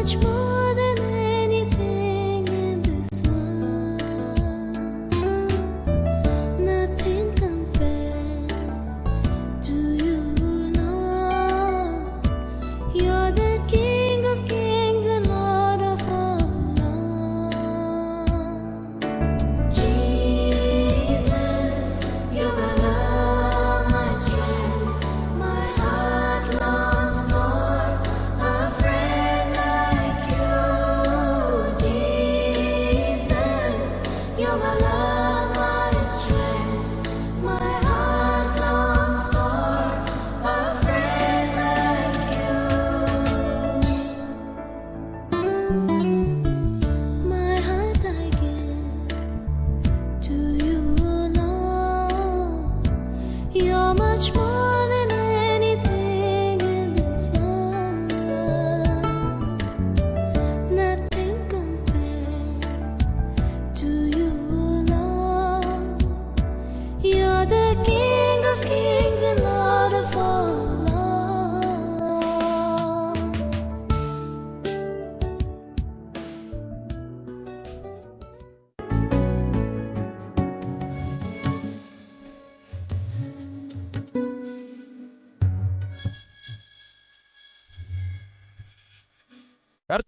saçma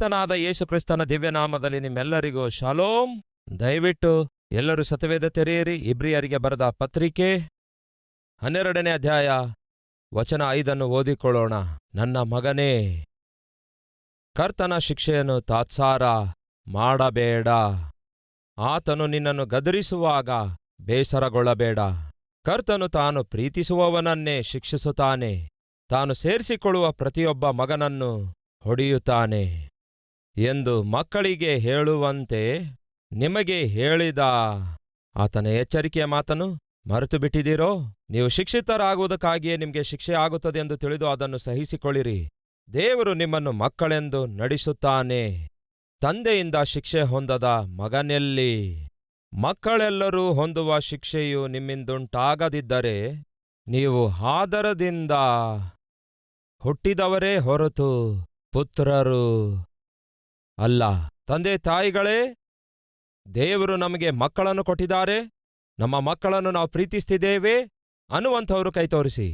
ಕರ್ತನಾದ ಯೇಸುಕ್ರಿಸ್ತನ ದಿವ್ಯನಾಮದಲ್ಲಿ ನಿಮ್ಮೆಲ್ಲರಿಗೂ ಶಾಲೋಮ್ ದಯವಿಟ್ಟು ಎಲ್ಲರೂ ಸತವೇದ ತೆರೆಯಿರಿ. ಇಬ್ರಿಯರಿಗೆ ಬರೆದ ಪತ್ರಿಕೆ ಹನ್ನೆರಡನೇ ಅಧ್ಯಾಯ ವಚನ ಐದನ್ನು ಓದಿಕೊಳ್ಳೋಣ. ನನ್ನ ಮಗನೇ, ಕರ್ತನ ಶಿಕ್ಷೆಯನ್ನು ತಾತ್ಸಾರ ಮಾಡಬೇಡ. ಆತನು ನಿನ್ನನ್ನು ಗದರಿಸುವಾಗ ಬೇಸರಗೊಳ್ಳಬೇಡ. ಕರ್ತನು ತಾನು ಪ್ರೀತಿಸುವವನನ್ನೇ ಶಿಕ್ಷಿಸುತ್ತಾನೆ. ತಾನು ಸೇರಿಸಿಕೊಳ್ಳುವ ಪ್ರತಿಯೊಬ್ಬ ಮಗನನ್ನು ಹೊಡೆಯುತ್ತಾನೆ. ಎಂದು ಮಕ್ಕಳಿಗೆ ಹೇಳುವಂತೆ ನಿಮಗೆ ಹೇಳಿದ ಆತನ ಎಚ್ಚರಿಕೆಯ ಮಾತನ್ನು ಮರೆತು ಬಿಟ್ಟಿದ್ದೀರೋ ನೀವು ಶಿಕ್ಷಿತರಾಗುವುದಕ್ಕಾಗಿಯೇ ನಿಮಗೆ ಶಿಕ್ಷೆ ಆಗುತ್ತದೆ ಎಂದು ತಿಳಿದು ಅದನ್ನು ಸಹಿಸಿಕೊಳ್ಳಿರಿ. ದೇವರು ನಿಮ್ಮನ್ನು ಮಕ್ಕಳೆಂದು ನಡೆಸುತ್ತಾನೆ. ತಂದೆಯಿಂದ ಶಿಕ್ಷೆ ಹೊಂದದ ಮಗನೆಲ್ಲಿ? ಮಕ್ಕಳೆಲ್ಲರೂ ಹೊಂದುವ ಶಿಕ್ಷೆಯು ನಿಮ್ಮಿಂದುಂಟಾಗದಿದ್ದರೆ ನೀವು ಆದರದಿಂದ ಹುಟ್ಟಿದವರೇ ಹೊರತು ಪುತ್ರರು. ಅಲ್ಲ. ತಂದೆ ತಾಯಿಗಳೇ, ದೇವರು ನಮಗೆ ಮಕ್ಕಳನ್ನು ಕೊಟ್ಟಿದ್ದಾರೆ. ನಮ್ಮ ಮಕ್ಕಳನ್ನು ನಾವು ಪ್ರೀತಿಸ್ತಿದ್ದೇವೆ ಅನ್ನುವಂಥವರು ಕೈ ತೋರಿಸಿ.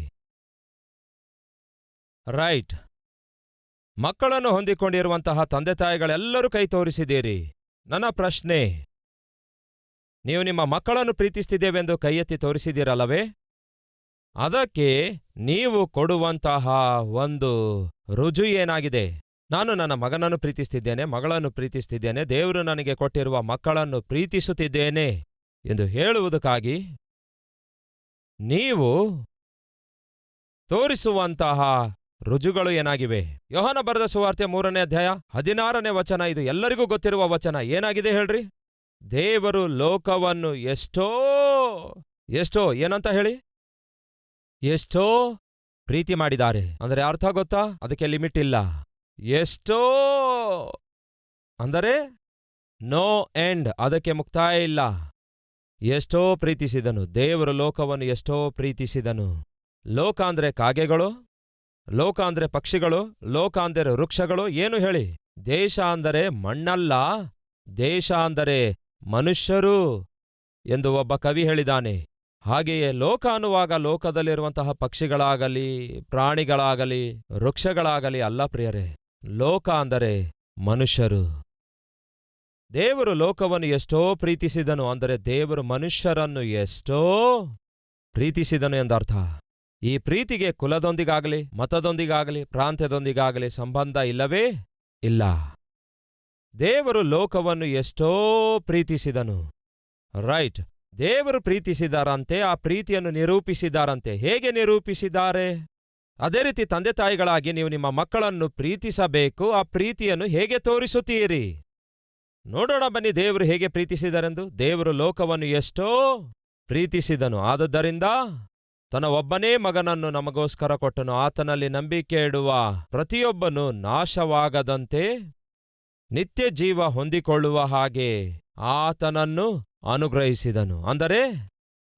ರೈಟ್. ಮಕ್ಕಳನ್ನು ಹೊಂದಿಕೊಂಡಿರುವಂತಹ ತಂದೆ ತಾಯಿಗಳೆಲ್ಲರೂ ಕೈ ತೋರಿಸಿದ್ದೀರಿ. ನನ್ನ ಪ್ರಶ್ನೆ, ನೀವು ನಿಮ್ಮ ಮಕ್ಕಳನ್ನು ಪ್ರೀತಿಸ್ತಿದ್ದೇವೆಂದು ಕೈ ಎತ್ತಿ ತೋರಿಸಿದ್ದೀರಲ್ಲವೇ? ಅದಕ್ಕೆ ನೀವು ಕೊಡುವಂತಹ ಒಂದು ರುಜು ಏನಾಗಿದೆ? ನಾನು ನನ್ನ ಮಗನನ್ನು ಪ್ರೀತಿಸ್ತಿದ್ದೇನೆ, ಮಗಳನ್ನು ಪ್ರೀತಿಸ್ತಿದ್ದೇನೆ, ದೇವರು ನನಗೆ ಕೊಟ್ಟಿರುವ ಮಕ್ಕಳನ್ನು ಪ್ರೀತಿಸುತ್ತಿದ್ದೇನೆ ಎಂದು ಹೇಳುವುದಕ್ಕಾಗಿ ನೀವು ತೋರಿಸುವಂತಹ ರುಜುಗಳು ಏನಾಗಿವೆ? ಯೋಹನ ಬರೆದ ಸುವಾರ್ತೆ ಮೂರನೇ ಅಧ್ಯಾಯ ಹದಿನಾರನೇ ವಚನ, ಇದು ಎಲ್ಲರಿಗೂ ಗೊತ್ತಿರುವ ವಚನ. ಏನಾಗಿದೆ ಹೇಳ್ರಿ? ದೇವರು ಲೋಕವನ್ನು ಎಷ್ಟೋ ಎಷ್ಟೋ, ಏನಂತ ಹೇಳಿ? ಎಷ್ಟೋ ಪ್ರೀತಿ ಮಾಡಿದ್ದಾರೆ. ಅಂದರೆ ಅರ್ಥ ಗೊತ್ತಾ? ಅದಕ್ಕೆ ಲಿಮಿಟ್ ಇಲ್ಲ. ಎಷ್ಟೋ ಅಂದರೆ ನೋ ಎಂಡ್, ಅದಕ್ಕೆ ಮುಕ್ತಾಯ ಇಲ್ಲ. ಎಷ್ಟೋ ಪ್ರೀತಿಸಿದನು, ದೇವರು ಲೋಕವನ್ನು ಎಷ್ಟೋ ಪ್ರೀತಿಸಿದನು. ಲೋಕ ಅಂದ್ರೆ ಕಾಗೆಗಳು ಲೋಕ ಅಂದ್ರೆ ಪಕ್ಷಿಗಳು ಲೋಕ ಅಂದರೆ ವೃಕ್ಷಗಳು, ಏನು ಹೇಳಿ? ದೇಶ ಅಂದರೆ ಮಣ್ಣಲ್ಲ, ದೇಶ ಅಂದರೆ ಮನುಷ್ಯರು ಎಂದು ಒಬ್ಬ ಕವಿ ಹೇಳಿದಾನೆ. ಹಾಗೆಯೇ ಲೋಕ ಅನ್ನುವಾಗ ಲೋಕದಲ್ಲಿರುವಂತಹ ಪಕ್ಷಿಗಳಾಗಲಿ, ಪ್ರಾಣಿಗಳಾಗಲಿ, ವೃಕ್ಷಗಳಾಗಲಿ ಅಲ್ಲ ಪ್ರಿಯರೇ. ಲೋಕ ಅಂದರೆ ಮನುಷ್ಯರು. ದೇವರು ಲೋಕವನ್ನು ಎಷ್ಟೋ ಪ್ರೀತಿಸಿದನು ಅಂದರೆ ದೇವರು ಮನುಷ್ಯರನ್ನು ಎಷ್ಟೋ ಪ್ರೀತಿಸಿದನು ಎಂದರ್ಥ. ಈ ಪ್ರೀತಿಗೆ ಕುಲದೊಂದಿಗಾಗಲಿ, ಮತದೊಂದಿಗಾಗಲಿ, ಪ್ರಾಂತ್ಯದೊಂದಿಗಾಗಲಿ ಸಂಬಂಧ ಇಲ್ಲವೇ? ಇಲ್ಲ. ದೇವರು ಲೋಕವನ್ನು ಎಷ್ಟೋ ಪ್ರೀತಿಸಿದನು. ರೈಟ್. ದೇವರು ಪ್ರೀತಿಸಿದಾರಂತೆ, ಆ ಪ್ರೀತಿಯನ್ನು ನಿರೂಪಿಸಿದಾರಂತೆ. ಹೇಗೆ ನಿರೂಪಿಸಿದ್ದಾರೆ? ಅದೇ ರೀತಿ ತಂದೆ ತಾಯಿಗಳಾಗಿ ನೀವು ನಿಮ್ಮ ಮಕ್ಕಳನ್ನು ಪ್ರೀತಿಸಬೇಕು. ಆ ಪ್ರೀತಿಯನ್ನು ಹೇಗೆ ತೋರಿಸುತ್ತೀರಿ? ನೋಡೋಣ ಬನ್ನಿ ದೇವರು ಹೇಗೆ ಪ್ರೀತಿಸಿದರೆಂದು. ದೇವರು ಲೋಕವನ್ನು ಎಷ್ಟೋ ಪ್ರೀತಿಸಿದನು. ಆದುದರಿಂದ ತನ್ನ ಒಬ್ಬನೇ ಮಗನನ್ನು ನಮಗೋಸ್ಕರ ಕೊಟ್ಟನು. ಆತನಲ್ಲಿ ನಂಬಿಕೆ ಇಡುವ ಪ್ರತಿಯೊಬ್ಬನು ನಾಶವಾಗದಂತೆ ನಿತ್ಯ ಜೀವ ಹೊಂದಿಕೊಳ್ಳುವ ಹಾಗೆ ಆತನನ್ನು ಅನುಗ್ರಹಿಸಿದನು. ಅಂದರೆ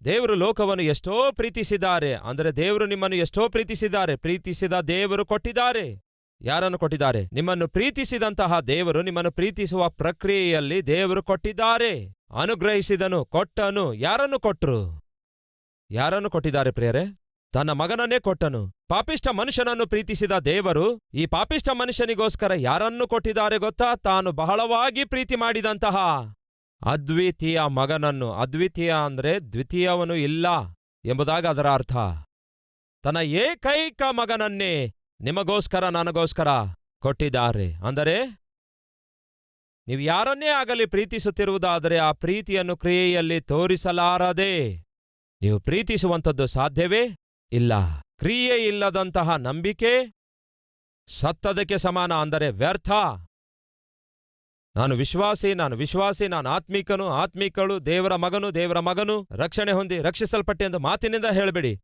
ದೇವರು ಲೋಕವನ್ನು ಎಷ್ಟೋ ಪ್ರೀತಿಸಿದ್ದಾರೆ. ಅಂದರೆ ದೇವರು ನಿಮ್ಮನ್ನು ಎಷ್ಟೋ ಪ್ರೀತಿಸಿದ್ದಾರೆ. ಪ್ರೀತಿಸಿದ ದೇವರು ಕೊಟ್ಟಿದ್ದಾರೆ. ಯಾರನ್ನು ಕೊಟ್ಟಿದ್ದಾರೆ? ನಿಮ್ಮನ್ನು ಪ್ರೀತಿಸಿದಂತಹ ದೇವರು ನಿಮ್ಮನ್ನು ಪ್ರೀತಿಸುವ ಪ್ರಕ್ರಿಯೆಯಲ್ಲಿ ದೇವರು ಕೊಟ್ಟಿದ್ದಾರೆ. ಅನುಗ್ರಹಿಸಿದನು, ಕೊಟ್ಟನು, ಯಾರನ್ನು ಕೊಟ್ರು? ಯಾರನ್ನು ಕೊಟ್ಟಿದ್ದಾರೆ ಪ್ರಿಯರೇ? ತನ್ನ ಮಗನನ್ನೇ ಕೊಟ್ಟನು. ಪಾಪಿಷ್ಟ ಮನುಷ್ಯನನ್ನು ಪ್ರೀತಿಸಿದ ದೇವರು ಈ ಪಾಪಿಷ್ಟ ಮನುಷ್ಯನಿಗೋಸ್ಕರ ಯಾರನ್ನು ಕೊಟ್ಟಿದ್ದಾರೆ ಗೊತ್ತಾ? ತಾನು ಬಹಳವಾಗಿ ಪ್ರೀತಿ ಮಾಡಿದಂತಹ ಅದ್ವಿತೀಯ ಮಗನನ್ನು. ಅದ್ವಿತೀಯ ಅಂದ್ರೆ ದ್ವಿತೀಯವನು ಇಲ್ಲ ಎಂಬುದಾಗಿ ಅದರ ಅರ್ಥ. ತನ್ನ ಏಕೈಕ ಮಗನನ್ನೇ ನಿಮಗೋಸ್ಕರ ನನಗೋಸ್ಕರ ಕೊಟ್ಟಿದ್ದಾರೆ. ಅಂದರೆ ನೀವು ಯಾರನ್ನೇ ಆಗಲಿ ಪ್ರೀತಿಸುತ್ತಿರುವುದಾದರೆ ಆ ಪ್ರೀತಿಯನ್ನು ಕ್ರಿಯೆಯಲ್ಲಿ ತೋರಿಸಲಾರದೆ ನೀವು ಪ್ರೀತಿಸುವಂಥದ್ದು ಸಾಧ್ಯವೇ ಇಲ್ಲ. ಕ್ರಿಯೆ ಇಲ್ಲದಂತಹ ನಂಬಿಕೆ ಸತ್ತದಕ್ಕೆ ಸಮಾನ ಅಂದರೆ ವ್ಯರ್ಥ. ನಾನು ವಿಶ್ವಾಸಿ ನಾನು ವಿಶ್ವಾಸಿ, ನಾನು ಆತ್ಮಿಕನು, ಆತ್ಮಿಕಳು, ದೇವರ ಮಗನು ದೇವರ ಮಗನು, ರಕ್ಷಣೆ ಹೊಂದಿ ರಕ್ಷಿಸಲ್ಪಟ್ಟೆ ಎಂದು ಮಾತಿನಿಂದ ಹೇಳಬೇಡಿ.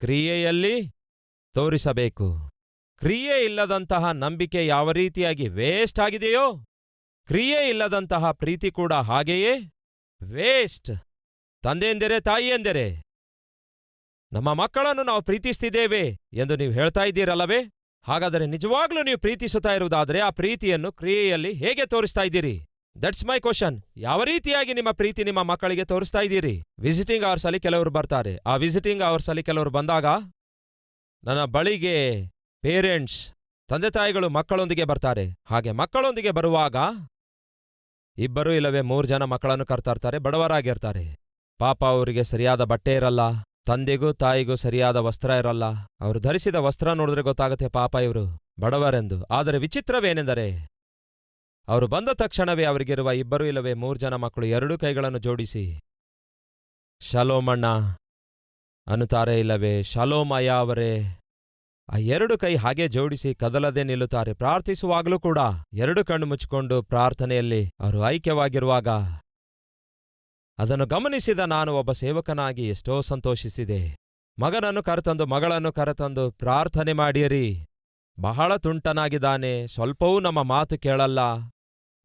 ಕ್ರಿಯೆಯಲ್ಲಿ ತೋರಿಸಬೇಕು. ಕ್ರಿಯೆ ಇಲ್ಲದಂತಹ ನಂಬಿಕೆ ಯಾವ ರೀತಿಯಾಗಿ ವೇಸ್ಟ್ ಆಗಿದೆಯೋ, ಕ್ರಿಯೆ ಇಲ್ಲದಂತಹ ಪ್ರೀತಿ ಕೂಡ ಹಾಗೆಯೇ ವೇಸ್ಟ್ ತಂದೆಯೆಂದರೆ, ತಾಯಿಯೆಂದರೆ, ನಮ್ಮ ಮಕ್ಕಳನ್ನು ನಾವು ಪ್ರೀತಿಸ್ತಿದ್ದೇವೆ ಎಂದು ನೀವು ಹೇಳ್ತಾ ಇದ್ದೀರಲ್ಲವೇ? ಹಾಗಾದರೆ ನಿಜವಾಗ್ಲೂ ನೀವು ಪ್ರೀತಿಸುತ್ತಾ ಇರುವುದಾದರೆ ಆ ಪ್ರೀತಿಯನ್ನು ಕ್ರಿಯೆಯಲ್ಲಿ ಹೇಗೆ ತೋರಿಸ್ತಾ ಇದ್ದೀರಿ? ದಟ್ಸ್ ಮೈ ಕ್ವಶನ್ ಯಾವ ರೀತಿಯಾಗಿ ನಿಮ್ಮ ಪ್ರೀತಿ ನಿಮ್ಮ ಮಕ್ಕಳಿಗೆ ತೋರಿಸ್ತಾ ಇದ್ದೀರಿ? ವಿಸಿಟಿಂಗ್ ಅವರ್ಸ್ ಅಲ್ಲಿ ಕೆಲವರು ಬರ್ತಾರೆ. ಆ ವಿಸಿಟಿಂಗ್ ಅವರ್ಸ್ ಅಲ್ಲಿ ಕೆಲವರು ಬಂದಾಗ ನನ್ನ ಬಳಿಗೆ ಪೇರೆಂಟ್ಸ್ ತಂದೆ ತಾಯಿಗಳು ಮಕ್ಕಳೊಂದಿಗೆ ಬರ್ತಾರೆ. ಹಾಗೆ ಮಕ್ಕಳೊಂದಿಗೆ ಬರುವಾಗ ಇಬ್ಬರು ಇಲ್ಲವೇ ಮೂರು ಜನ ಮಕ್ಕಳನ್ನು ಕರ್ತಾ ಇರ್ತಾರೆ, ಬಡವರಾಗಿರ್ತಾರೆ. ಪಾಪ ಅವರಿಗೆ ಸರಿಯಾದ ಬಟ್ಟೆ ಇರಲ್ಲ. ತಂದೆಗೂ ತಾಯಿಗೂ ಸರಿಯಾದ ವಸ್ತ್ರ ಇರಲ್ಲ. ಅವರು ಧರಿಸಿದ ವಸ್ತ್ರ ನೋಡಿದ್ರೆ ಗೊತ್ತಾಗುತ್ತೆ ಪಾಪ ಇವರು. ಬಡವರೆಂದು. ಆದರೆ ವಿಚಿತ್ರವೇನೆಂದರೆ, ಅವರು ಬಂದ ತಕ್ಷಣವೇ ಅವರಿಗಿರುವ ಇಬ್ಬರು ಇಲ್ಲವೇ ಮೂರು ಜನ ಮಕ್ಕಳು ಎರಡೂ ಕೈಗಳನ್ನು ಜೋಡಿಸಿ ಶಲೋಮಣ್ಣ ಅನ್ನುತ್ತಾರೆ ಇಲ್ಲವೇ ಶಲೋಮಯ ಅವರೇ. ಆ ಎರಡು ಕೈ ಹಾಗೆ ಜೋಡಿಸಿ ಕದಲದೆ ನಿಲ್ಲುತ್ತಾರೆ. ಪ್ರಾರ್ಥಿಸುವಾಗಲೂ ಕೂಡ ಎರಡು ಕಣ್ಣು ಮುಚ್ಚಿಕೊಂಡು ಪ್ರಾರ್ಥನೆಯಲ್ಲಿ ಅವರು ಐಕ್ಯವಾಗಿರುವಾಗ ಅದನ್ನು ಗಮನಿಸಿದ ನಾನು ಒಬ್ಬ ಸೇವಕನಾಗಿ ಎಷ್ಟೋ ಸಂತೋಷಿಸಿದೆ. ಮಗನನ್ನು ಕರೆತಂದು, ಮಗಳನ್ನು ಕರೆತಂದು ಪ್ರಾರ್ಥನೆ ಮಾಡಿರಿ. ಬಹಳ ತುಂಟನಾಗಿದ್ದಾನೆ, ಸ್ವಲ್ಪವೂ ನಮ್ಮ ಮಾತು ಕೇಳಲ್ಲ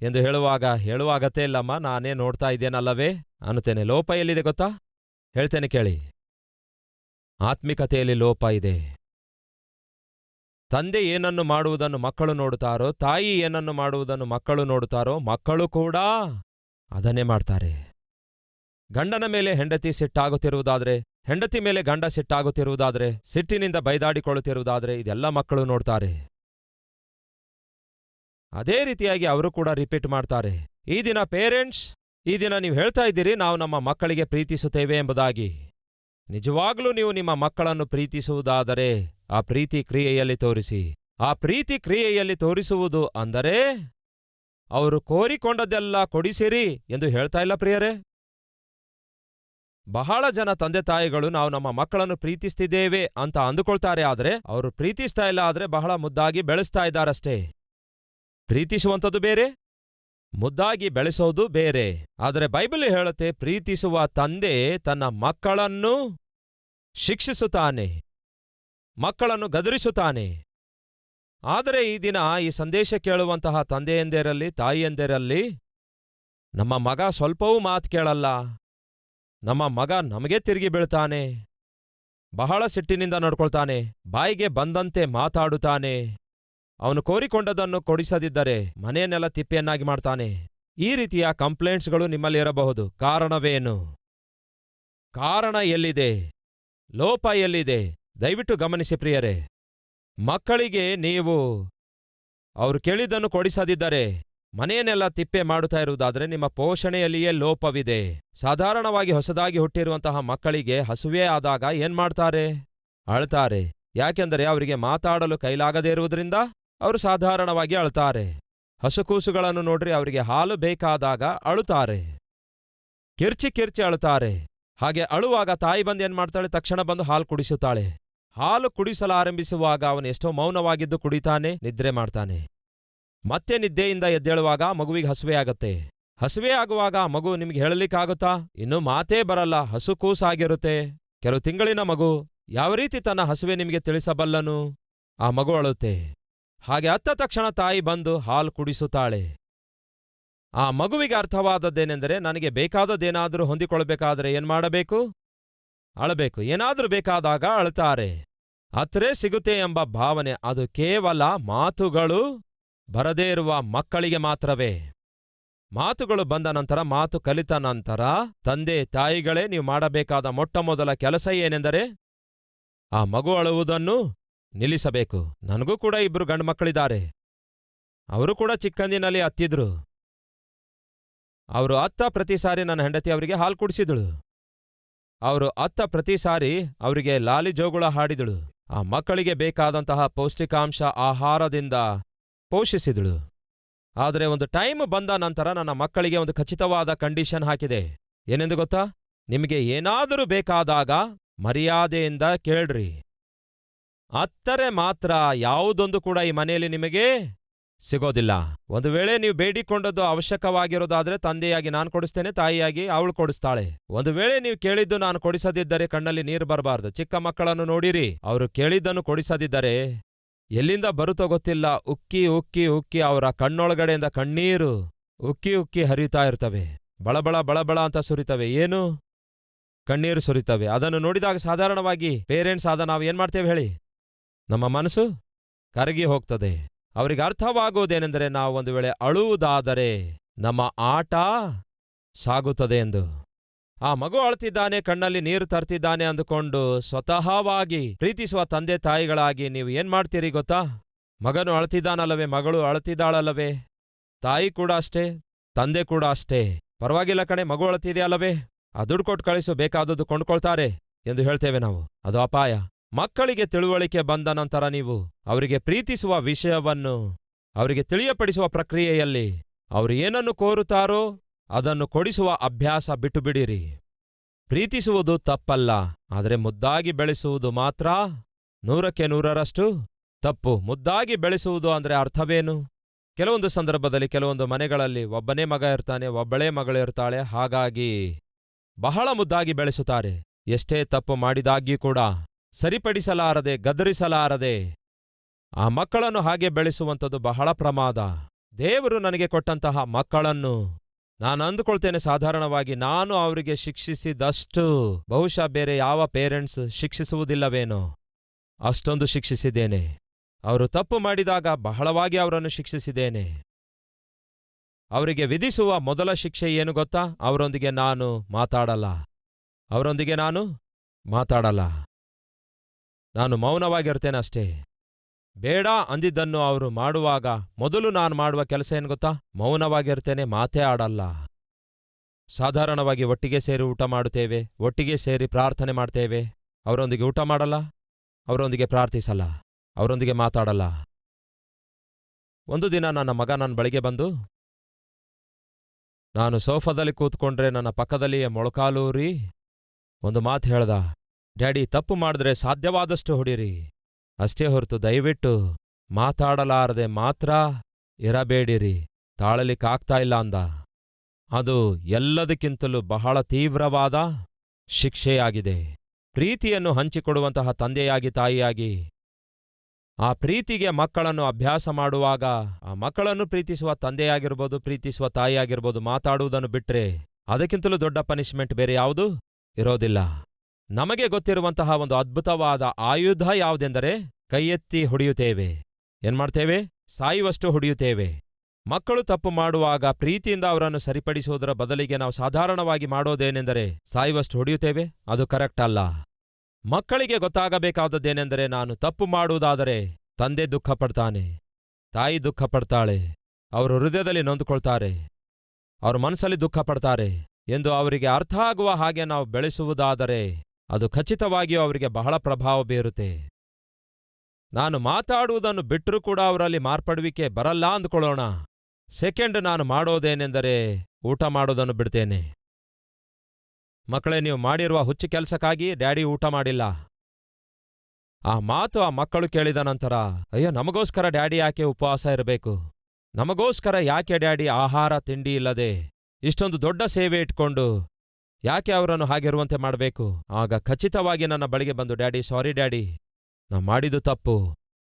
ಎಂದು ಹೇಳುವಾಗ ಹೇಳುವ ಅಗತ್ಯ ಇಲ್ಲಮ್ಮ, ನಾನೇ ನೋಡ್ತಾ ಇದ್ದೇನಲ್ಲವೇ? ಅನ್ನುತ್ತೇನೆ. ಲೋಪ ಎಲ್ಲಿದೆ ಗೊತ್ತಾ? ಹೇಳ್ತೇನೆ ಕೇಳಿ. ಆತ್ಮಿಕತೆಯಲ್ಲಿ ಲೋಪ ಇದೆ. ತಂದೆ ಏನನ್ನು ಮಾಡುವುದನ್ನು ಮಕ್ಕಳು ನೋಡುತ್ತಾರೋ, ತಾಯಿ ಏನನ್ನು ಮಾಡುವುದನ್ನು ಮಕ್ಕಳು ನೋಡುತ್ತಾರೋ, ಮಕ್ಕಳು ಕೂಡ ಅದನ್ನೇ ಮಾಡ್ತಾರೆ. ಗಂಡನ ಮೇಲೆ ಹೆಂಡತಿ ಸಿಟ್ಟಾಗುತ್ತಿರುವುದಾದರೆ, ಹೆಂಡತಿ ಮೇಲೆ ಗಂಡ ಸಿಟ್ಟಾಗುತ್ತಿರುವುದಾದರೆ, ಸಿಟ್ಟಿನಿಂದ ಬೈದಾಡಿಕೊಳ್ಳುತ್ತಿರುವುದಾದರೆ ಇದೆಲ್ಲ ಮಕ್ಕಳು ನೋಡ್ತಾರೆ. ಅದೇ ರೀತಿಯಾಗಿ ಅವರು ಕೂಡ ರಿಪೀಟ್ ಮಾಡ್ತಾರೆ. ಈ ದಿನ ಪೇರೆಂಟ್ಸ್, ಈ ದಿನ ನೀವು ಹೇಳ್ತಾ ಇದ್ದೀರಿ, ನಾವು ನಮ್ಮ ಮಕ್ಕಳಿಗೆ ಪ್ರೀತಿಸುತ್ತೇವೆ ಎಂಬುದಾಗಿ. ನಿಜವಾಗ್ಲೂ ನೀವು ನಿಮ್ಮ ಮಕ್ಕಳನ್ನು ಪ್ರೀತಿಸುವುದಾದರೆ ಆ ಪ್ರೀತಿ ಕ್ರಿಯೆಯಲ್ಲಿ ತೋರಿಸಿ. ಆ ಪ್ರೀತಿ ಕ್ರಿಯೆಯಲ್ಲಿ ತೋರಿಸುವುದು ಅಂದರೆ, ಅವರು ಕೋರಿಕೊಂಡದ್ದೆಲ್ಲ ಕೊಡಿಸಿರಿ ಎಂದು ಹೇಳ್ತಾ ಇಲ್ಲ ಪ್ರಿಯರೇ. ಬಹಳ ಜನ ತಂದೆ ತಾಯಿಗಳು ನಾವು ನಮ್ಮ ಮಕ್ಕಳನ್ನು ಪ್ರೀತಿಸ್ತಿದ್ದೇವೆ ಅಂತ ಅಂದುಕೊಳ್ತಾರೆ ಆದ್ರೆ ಅವರು ಪ್ರೀತಿಸ್ತಾ ಇಲ್ಲ ಆದ್ರೆ ಬಹಳ ಮುದ್ದಾಗಿ ಬೆಳೆಸ್ತಾ ಇದ್ದಾರಷ್ಟೇ. ಪ್ರೀತಿಸುವಂಥದ್ದು ಬೇರೆ, ಮುದ್ದಾಗಿ ಬೆಳೆಸೋದು ಬೇರೆ. ಆದರೆ ಬೈಬಲ್ ಹೇಳುತ್ತೆ, ಪ್ರೀತಿಸುವ ತಂದೆ ತನ್ನ ಮಕ್ಕಳನ್ನು ಶಿಕ್ಷಿಸುತ್ತಾನೆ, ಮಕ್ಕಳನ್ನು ಗದರಿಸುತ್ತಾನೆ. ಆದರೆ ಈ ದಿನ ಈ ಸಂದೇಶ ಕೇಳುವಂತಹ ತಂದೆಯಂದಿರಲ್ಲಿ ತಾಯಿಯಂದಿರಲ್ಲಿ ನಮ್ಮ ಮಗ ಸ್ವಲ್ಪವೂ ಮಾತು ಕೇಳಲ್ಲ. ನಮ್ಮ ಮಗ ನಮಗೆ ತಿರುಗಿ ಬೀಳ್ತಾನೆ. ಬಹಳ ಸಿಟ್ಟಿನಿಂದ ನೋಡ್ಕೊಳ್ತಾನೆ. ಬಾಯಿಗೆ ಬಂದಂತೆ ಮಾತಾಡುತ್ತಾನೆ. ಅವನು ಕೋರಿಕೊಂಡದನ್ನು ಕೊಡಿಸದಿದ್ದರೆ ಮನೆಯನ್ನೆಲ್ಲ ತಿಪ್ಪೆಯನ್ನಾಗಿ ಮಾಡ್ತಾನೆ. ಈ ರೀತಿಯ ಕಂಪ್ಲೇಂಟ್ಸ್ಗಳು ನಿಮ್ಮಲ್ಲಿರಬಹುದು ಕಾರಣವೇನು? ಕಾರಣ ಎಲ್ಲಿದೆ? ಲೋಪ ಎಲ್ಲಿದೆ? ದಯವಿಟ್ಟು ಗಮನಿಸಿ ಪ್ರಿಯರೇ. ಮಕ್ಕಳಿಗೆ ನೀವು ಅವರು ಕೇಳಿದ್ದನ್ನು ಕೊಡಿಸದಿದ್ದರೆ ಮನೆಯನ್ನೆಲ್ಲ ತಿಪ್ಪೆ ಮಾಡುತ್ತಾ ಇರುವುದಾದರೆ ನಿಮ್ಮ ಪೋಷಣೆಯಲ್ಲಿಯೇ ಲೋಪವಿದೆ. ಸಾಧಾರಣವಾಗಿ ಹೊಸದಾಗಿ ಹುಟ್ಟಿರುವಂತಹ ಮಕ್ಕಳಿಗೆ ಹಸುವೆ ಆದಾಗ ಏನ್ ಮಾಡ್ತಾರೆ? ಅಳ್ತಾರೆ. ಯಾಕೆಂದರೆ ಅವರಿಗೆ ಮಾತಾಡಲು ಕೈಲಾಗದೇ ಇರುವುದರಿಂದ ಅವರು ಸಾಧಾರಣವಾಗಿ ಅಳ್ತಾರೆ. ಹಸುಕೂಸುಗಳನ್ನು ನೋಡ್ರಿ, ಅವರಿಗೆ ಹಾಲು ಬೇಕಾದಾಗ ಅಳುತ್ತಾರೆ. ಕಿರ್ಚಿ ಕಿರ್ಚಿ ಅಳುತ್ತಾರೆ. ಹಾಗೆ ಅಳುವಾಗ ತಾಯಿ ಬಂದು ಏನ್ ಮಾಡ್ತಾಳೆ? ತಕ್ಷಣ ಬಂದು ಹಾಲು ಕುಡಿಸುತ್ತಾಳೆ. ಹಾಲು ಕುಡಿಸಲಾರಂಭಿಸುವಾಗ ಅವನು ಎಷ್ಟೋ ಮೌನವಾಗಿದ್ದು ಕುಡಿತಾನೆ, ನಿದ್ರೆ ಮಾಡ್ತಾನೆ. ಮತ್ತೆ ನಿದ್ದೆಯಿಂದ ಎದ್ದೇಳುವಾಗ ಮಗುವಿಗೆ ಹಸುವೆ ಆಗುತ್ತೆ. ಹಸುವೆ ಆಗುವಾಗ ಮಗು ನಿಮ್ಗೆ ಹೇಳಲಿಕ್ಕಾಗುತ್ತಾ? ಇನ್ನು ಮಾತೇ ಬರಲ್ಲ, ಹಸು ಕೂಸಾಗಿರುತ್ತೆ. ಕೆಲವು ತಿಂಗಳಿನ ಮಗು ಯಾವ ರೀತಿ ತನ್ನ ಹಸುವೆ ನಿಮಗೆ ತಿಳಿಸಬಲ್ಲನು? ಆ ಮಗು ಅಳುತ್ತೆ. ಹಾಗೆ ಅತ್ತ ತಕ್ಷಣ ತಾಯಿ ಬಂದು ಹಾಲು ಕುಡಿಸುತ್ತಾಳೆ. ಆ ಮಗುವಿಗೆ ಅರ್ಥವಾದದ್ದೇನೆಂದರೆ ನನಗೆ ಬೇಕಾದದ್ದೇನಾದರೂ ಹೊಂದಿಕೊಳ್ಬೇಕಾದ್ರೆ ಏನ್ಮಾಡಬೇಕು ಅಳಬೇಕು. ಏನಾದರೂ ಬೇಕಾದಾಗ ಅಳ್ತಾರೆ ಅತ್ರೇ ಸಿಗುತ್ತೆ ಎಂಬ ಭಾವನೆ. ಅದು ಕೇವಲ ಮಾತುಗಳು. ಬರದೇ ಇರುವ ಮಕ್ಕಳಿಗೆ ಮಾತ್ರವೇ. ಮಾತುಗಳು ಬಂದ ನಂತರ ಮಾತು ಕಲಿತ ನಂತರ ತಂದೆ ತಾಯಿಗಳೇ ನೀವು ಮಾಡಬೇಕಾದ ಮೊಟ್ಟಮೊದಲ ಕೆಲಸ ಏನೆಂದರೆ ಆ ಮಗು ಅಳುವುದನ್ನು ನಿಲ್ಲಿಸಬೇಕು. ನನಗೂ ಕೂಡ ಇಬ್ಬರು ಗಂಡು ಮಕ್ಕಳಿದ್ದಾರೆ ಅವರು ಕೂಡ ಚಿಕ್ಕಂದಿನಲ್ಲಿ ಅತ್ತಿದ್ರು. ಅವರು ಅತ್ತ ಪ್ರತಿ ಸಾರಿ ನನ್ನ ಹೆಂಡತಿ ಅವರಿಗೆ ಹಾಲು ಕುಡಿಸಿದಳು. ಅವರು ಅತ್ತ ಪ್ರತಿ ಸಾರಿ ಅವರಿಗೆ ಲಾಲಿ ಜೋಗುಳ ಹಾಡಿದಳು. ಆ ಮಕ್ಕಳಿಗೆ ಬೇಕಾದಂತಹ ಪೌಷ್ಟಿಕಾಂಶ ಆಹಾರದಿಂದ ಪೋಷಿಸಿದಳು. ಆದರೆ ಒಂದು ಟೈಮ್ ಬಂದ ನಂತರ ನನ್ನ ಮಕ್ಕಳಿಗೆ ಒಂದು ಖಚಿತವಾದ ಕಂಡೀಷನ್ ಹಾಕಿದೆ. ಏನೆಂದು ಗೊತ್ತಾ? ನಿಮಗೆ ಏನಾದರೂ ಬೇಕಾದಾಗ ಮರ್ಯಾದೆಯಿಂದ ಕೇಳ್ರಿ. ಅತ್ತರೆ ಮಾತ್ರ ಯಾವುದೊಂದು ಕೂಡ ಈ ಮನೆಯಲ್ಲಿ ನಿಮಗೆ ಸಿಗೋದಿಲ್ಲ. ಒಂದು ವೇಳೆ ನೀವು ಬೇಡಿಕೊಂಡದ್ದು ಅವಶ್ಯಕವಾಗಿರೋದಾದ್ರೆ ತಂದೆಯಾಗಿ ನಾನು ಕೊಡಿಸ್ತೇನೆ, ತಾಯಿಯಾಗಿ ಅವಳು ಕೊಡಿಸ್ತಾಳೆ. ಒಂದು ವೇಳೆ ನೀವು ಕೇಳಿದ್ದು ನಾನು ಕೊಡಿಸದಿದ್ದರೆ ಕಣ್ಣಲ್ಲಿ ನೀರು ಬರಬಾರ್ದು. ಚಿಕ್ಕ ಮಕ್ಕಳನ್ನು ನೋಡಿರಿ. ಅವರು ಕೇಳಿದ್ದನ್ನು ಕೊಡಿಸದಿದ್ದರೆ ಎಲ್ಲಿಂದ ಬರುತ್ತೋ ಗೊತ್ತಿಲ್ಲ. ಉಕ್ಕಿ ಉಕ್ಕಿ ಉಕ್ಕಿ ಅವರ ಕಣ್ಣೊಳಗಡೆಯಿಂದ ಕಣ್ಣೀರು ಉಕ್ಕಿ ಉಕ್ಕಿ ಹರಿಯುತ್ತಾ ಇರ್ತವೆ. ಬಳಬಳ ಬಳಬಳ ಅಂತ ಸುರಿತವೆ. ಏನು? ಕಣ್ಣೀರು ಸುರಿತವೆ. ಅದನ್ನು ನೋಡಿದಾಗ ಸಾಧಾರಣವಾಗಿ ಪೇರೆಂಟ್ಸ್ ಆದ ನಾವು ಏನು ಮಾಡ್ತೇವೆ ಹೇಳಿ? ನಮ್ಮ ಮನಸ್ಸು ಕರಗಿ ಹೋಗ್ತದೆ. ಅವರಿಗೆ ಅರ್ಥವಾಗುವುದೇನೆಂದರೆ ನಾವು ಒಂದು ವೇಳೆ ಅಳುವುದಾದರೆ ನಮ್ಮ ಆಟ ಸಾಗುತ್ತದೆ ಎಂದು. ಆ ಮಗು ಅಳ್ತಿದ್ದಾನೆ, ಕಣ್ಣಲ್ಲಿ ನೀರು ತರ್ತಿದ್ದಾನೆ ಅಂದುಕೊಂಡು ಸ್ವತಃವಾಗಿ ಪ್ರೀತಿಸುವ ತಂದೆ ತಾಯಿಗಳಾಗಿ ನೀವು ಏನ್ ಮಾಡ್ತೀರಿ ಗೊತ್ತಾ? ಮಗನು ಅಳ್ತಿದ್ದಾನಲ್ಲವೇ, ಮಗಳು ಅಳ್ತಿದ್ದಾಳಲ್ಲವೇ? ತಾಯಿ ಕೂಡ ಅಷ್ಟೇ, ತಂದೆ ಕೂಡ ಅಷ್ಟೇ. ಪರವಾಗಿಲ್ಲ ಕಣೆ, ಮಗು ಅಳ್ತಿದೆಯಲ್ಲವೇ ಆ ದುಡ್ಡು ಕೊಟ್ಟು ಕಳಿಸು, ಬೇಕಾದದ್ದು ಕೊಂಡ್ಕೊಳ್ತಾರೆ ಎಂದು ಹೇಳ್ತೇವೆ ನಾವು. ಅದು ಅಪಾಯ. ಮಕ್ಕಳಿಗೆ ತಿಳುವಳಿಕೆ ಬಂದ ನಂತರ ನೀವು ಅವರಿಗೆ ಪ್ರೀತಿಸುವ ವಿಷಯವನ್ನು, ಅವರಿಗೆ ತಿಳಿಯಪಡಿಸುವ ಪ್ರಕ್ರಿಯೆಯಲ್ಲಿ ಅವರು ಏನನ್ನು ಕೋರುತ್ತಾರೋ ಅದನ್ನು ಕೊಡಿಸುವ ಅಭ್ಯಾಸ ಬಿಟ್ಟುಬಿಡಿರಿ. ಪ್ರೀತಿಸುವುದು ತಪ್ಪಲ್ಲ, ಆದರೆ ಮುದ್ದಾಗಿ ಬೆಳೆಸುವುದು ಮಾತ್ರ ನೂರಕ್ಕೆ ನೂರರಷ್ಟು ತಪ್ಪು. ಮುದ್ದಾಗಿ ಬೆಳೆಸುವುದು ಅಂದ್ರೆ ಅರ್ಥವೇನು? ಕೆಲವೊಂದು ಸಂದರ್ಭದಲ್ಲಿ ಕೆಲವೊಂದು ಮನೆಗಳಲ್ಲಿ ಒಬ್ಬನೇ ಮಗ ಇರ್ತಾನೆ, ಒಬ್ಬಳೇ ಮಗಳಿರ್ತಾಳೆ ಹಾಗಾಗಿ ಬಹಳ ಮುದ್ದಾಗಿ ಬೆಳೆಸುತ್ತಾರೆ. ಎಷ್ಟೇ ತಪ್ಪು ಮಾಡಿದಾಗ್ಯೂ ಕೂಡ ಸರಿಪಡಿಸಲಾರದೆ, ಗದರಿಸಲಾರದೆ ಆ ಮಕ್ಕಳನ್ನು ಹಾಗೆ ಬೆಳೆಸುವಂಥದ್ದು ಬಹಳ ಪ್ರಮಾದ. ದೇವರು ನನಗೆ ಕೊಟ್ಟಂತಹ ಮಕ್ಕಳನ್ನು ನಾನು ಅಂದುಕೊಳ್ತೇನೆ ಸಾಧಾರಣವಾಗಿ ನಾನು ಅವರಿಗೆ ಶಿಕ್ಷಿಸಿದಷ್ಟು, ಬಹುಶಃ ಬೇರೆ ಯಾವ ಪೇರೆಂಟ್ಸ್ ಶಿಕ್ಷಿಸುವುದಿಲ್ಲವೇನೋ? ಅಷ್ಟೊಂದು ಶಿಕ್ಷಿಸಿದ್ದೇನೆ. ಅವರು ತಪ್ಪು ಮಾಡಿದಾಗ ಬಹಳವಾಗಿ ಅವರನ್ನು ಶಿಕ್ಷಿಸಿದ್ದೇನೆ. ಅವರಿಗೆ ವಿಧಿಸುವ ಮೊದಲ ಶಿಕ್ಷೆ ಏನು ಗೊತ್ತಾ? ಅವರೊಂದಿಗೆ ನಾನು ಮಾತಾಡಲ್ಲ. ಅವರೊಂದಿಗೆ ನಾನು ಮಾತಾಡಲ್ಲ. ನಾನು ಮೌನವಾಗಿರ್ತೇನೆ ಅಷ್ಟೇ. ಬೇಡ ಅಂದಿದ್ದನ್ನು ಅವರು ಮಾಡುವಾಗ ಮೊದಲು ನಾನು ಮಾಡುವ ಕೆಲಸ ಏನು ಗೊತ್ತಾ? ಮೌನವಾಗಿರ್ತೇನೆ, ಮಾತೇ ಆಡಲ್ಲ. ಸಾಧಾರಣವಾಗಿ ಒಟ್ಟಿಗೆ ಸೇರಿ ಊಟ ಮಾಡುತ್ತೇವೆ, ಒಟ್ಟಿಗೆ ಸೇರಿ ಪ್ರಾರ್ಥನೆ ಮಾಡ್ತೇವೆ. ಅವರೊಂದಿಗೆ ಊಟ ಮಾಡಲ್ಲ, ಅವರೊಂದಿಗೆ ಪ್ರಾರ್ಥಿಸಲ್ಲ, ಅವರೊಂದಿಗೆ ಮಾತಾಡಲ್ಲ. ಒಂದು ದಿನ ನನ್ನ ಮಗ ನನ್ನ ಬಳಿಗೆ ಬಂದು, ನಾನು ಸೋಫಾದಲ್ಲಿ ಕೂತ್ಕೊಂಡ್ರೆ ನನ್ನ ಪಕ್ಕದಲ್ಲಿಯೇ ಮೊಳಕಾಲೂರಿ? ಒಂದು ಮಾತು ಹೇಳ್ದ, ಡ್ಯಾಡಿ, ತಪ್ಪು ಮಾಡಿದ್ರೆ ಸಾಧ್ಯವಾದಷ್ಟು ಹೊಡಿರಿ. ಅಷ್ಟೇ ಹೊರತು ದಯವಿಟ್ಟು ಮಾತಾಡಲಾರದೆ ಮಾತ್ರ ಇರಬೇಡಿರಿ, ತಾಳಲಿಕ್ಕಾಗ್ತಾ ಇಲ್ಲ ಅಂದ. ಅದು ಎಲ್ಲದಕ್ಕಿಂತಲೂ ಬಹಳ ತೀವ್ರವಾದ ಶಿಕ್ಷೆಯಾಗಿದೆ. ಪ್ರೀತಿಯನ್ನು ಹಂಚಿಕೊಡುವಂತಹ ತಂದೆಯಾಗಿ, ತಾಯಿಯಾಗಿ ಆ ಪ್ರೀತಿಗೆ ಮಕ್ಕಳನ್ನು ಅಭ್ಯಾಸ ಮಾಡುವಾಗ ಆ ಮಕ್ಕಳನ್ನು ಪ್ರೀತಿಸುವ ತಂದೆಯಾಗಿರ್ಬೋದು, ಪ್ರೀತಿಸುವ ತಾಯಿಯಾಗಿರ್ಬೋದು ಮಾತಾಡುವುದನ್ನು ಬಿಟ್ಟರೆ ಅದಕ್ಕಿಂತಲೂ ದೊಡ್ಡ ಪನಿಷ್ಮೆಂಟ್ ಬೇರೆ ಯಾವುದು ಇರೋದಿಲ್ಲ. ನಮಗೆ ಗೊತ್ತಿರುವಂತಹ ಒಂದು ಅದ್ಭುತವಾದ ಆಯುಧ ಯಾವುದೆಂದರೆ ಕೈಯೆತ್ತಿ ಹೊಡೆಯುತ್ತೇವೆ. ಏನ್ಮಾಡ್ತೇವೆ? ಸಾಯುವಷ್ಟು ಹೊಡೆಯುತ್ತೇವೆ. ಮಕ್ಕಳು ತಪ್ಪು ಮಾಡುವಾಗ ಪ್ರೀತಿಯಿಂದ ಅವರನ್ನು ಸರಿಪಡಿಸುವುದರ ಬದಲಿಗೆ ನಾವು ಸಾಧಾರಣವಾಗಿ ಮಾಡೋದೇನೆಂದರೆ ಸಾಯುವಷ್ಟು ಹೊಡೆಯುತ್ತೇವೆ, ಅದು ಕರೆಕ್ಟ್ ಅಲ್ಲ. ಮಕ್ಕಳಿಗೆ ಗೊತ್ತಾಗಬೇಕಾದದ್ದೇನೆಂದರೆ ನಾನು ತಪ್ಪು ಮಾಡುವುದಾದರೆ ತಂದೆ ದುಃಖಪಡ್ತಾನೆ, ತಾಯಿ ದುಃಖ ಪಡ್ತಾಳೆ ಅವರು ಹೃದಯದಲ್ಲಿ ನೊಂದುಕೊಳ್ತಾರೆ, ಅವರು ಮನಸ್ಸಲ್ಲಿ ದುಃಖಪಡ್ತಾರೆ ಎಂದು ಅವರಿಗೆ ಅರ್ಥ ಆಗುವ ಹಾಗೆ ನಾವು ಬೆಳೆಸುವುದಾದರೆ ಅದು ಖಚಿತವಾಗಿಯೂ ಅವರಿಗೆ ಬಹಳ ಪ್ರಭಾವ ಬೀರುತ್ತೆ. ನಾನು ಮಾತಾಡುವುದನ್ನು ಬಿಟ್ಟರೂ ಕೂಡ ಅವರಲ್ಲಿ ಮಾರ್ಪಡುವಿಕೆ ಬರಲ್ಲ ಅಂದ್ಕೊಳ್ಳೋಣ. ಸೆಕೆಂಡ್ ನಾನು ಮಾಡೋದೇನೆಂದರೆ ಊಟ ಮಾಡೋದನ್ನು ಬಿಡ್ತೇನೆ. ಮಕ್ಕಳೇ, ನೀವು ಮಾಡಿರುವ ಹುಚ್ಚು ಕೆಲಸಕ್ಕಾಗಿ ಡ್ಯಾಡಿ ಊಟ ಮಾಡಿಲ್ಲ. ಆ ಮಾತು ಆ ಮಕ್ಕಳು ಕೇಳಿದ ನಂತರ, ಅಯ್ಯೋ, ನಮಗೋಸ್ಕರ ಡ್ಯಾಡಿ ಯಾಕೆ ಉಪವಾಸ ಇರಬೇಕು? ನಮಗೋಸ್ಕರ ಯಾಕೆ ಡ್ಯಾಡಿ ಆಹಾರ, ತಿಂಡಿ ಇಲ್ಲದೆ? ಇಷ್ಟೊಂದು ದೊಡ್ಡ ಸೇವೆ ಇಟ್ಕೊಂಡು ಯಾಕೆ ಅವರನ್ನು ಹಾಗಿರುವಂತೆ ಮಾಡಬೇಕು? ಆಗ ಖಚಿತವಾಗಿ ನನ್ನ ಬಳಿಗೆ ಬಂದು, ಡ್ಯಾಡಿ, ಸಾರಿ ಡ್ಯಾಡಿ ನಾ ಮಾಡಿದ್ದು ತಪ್ಪು.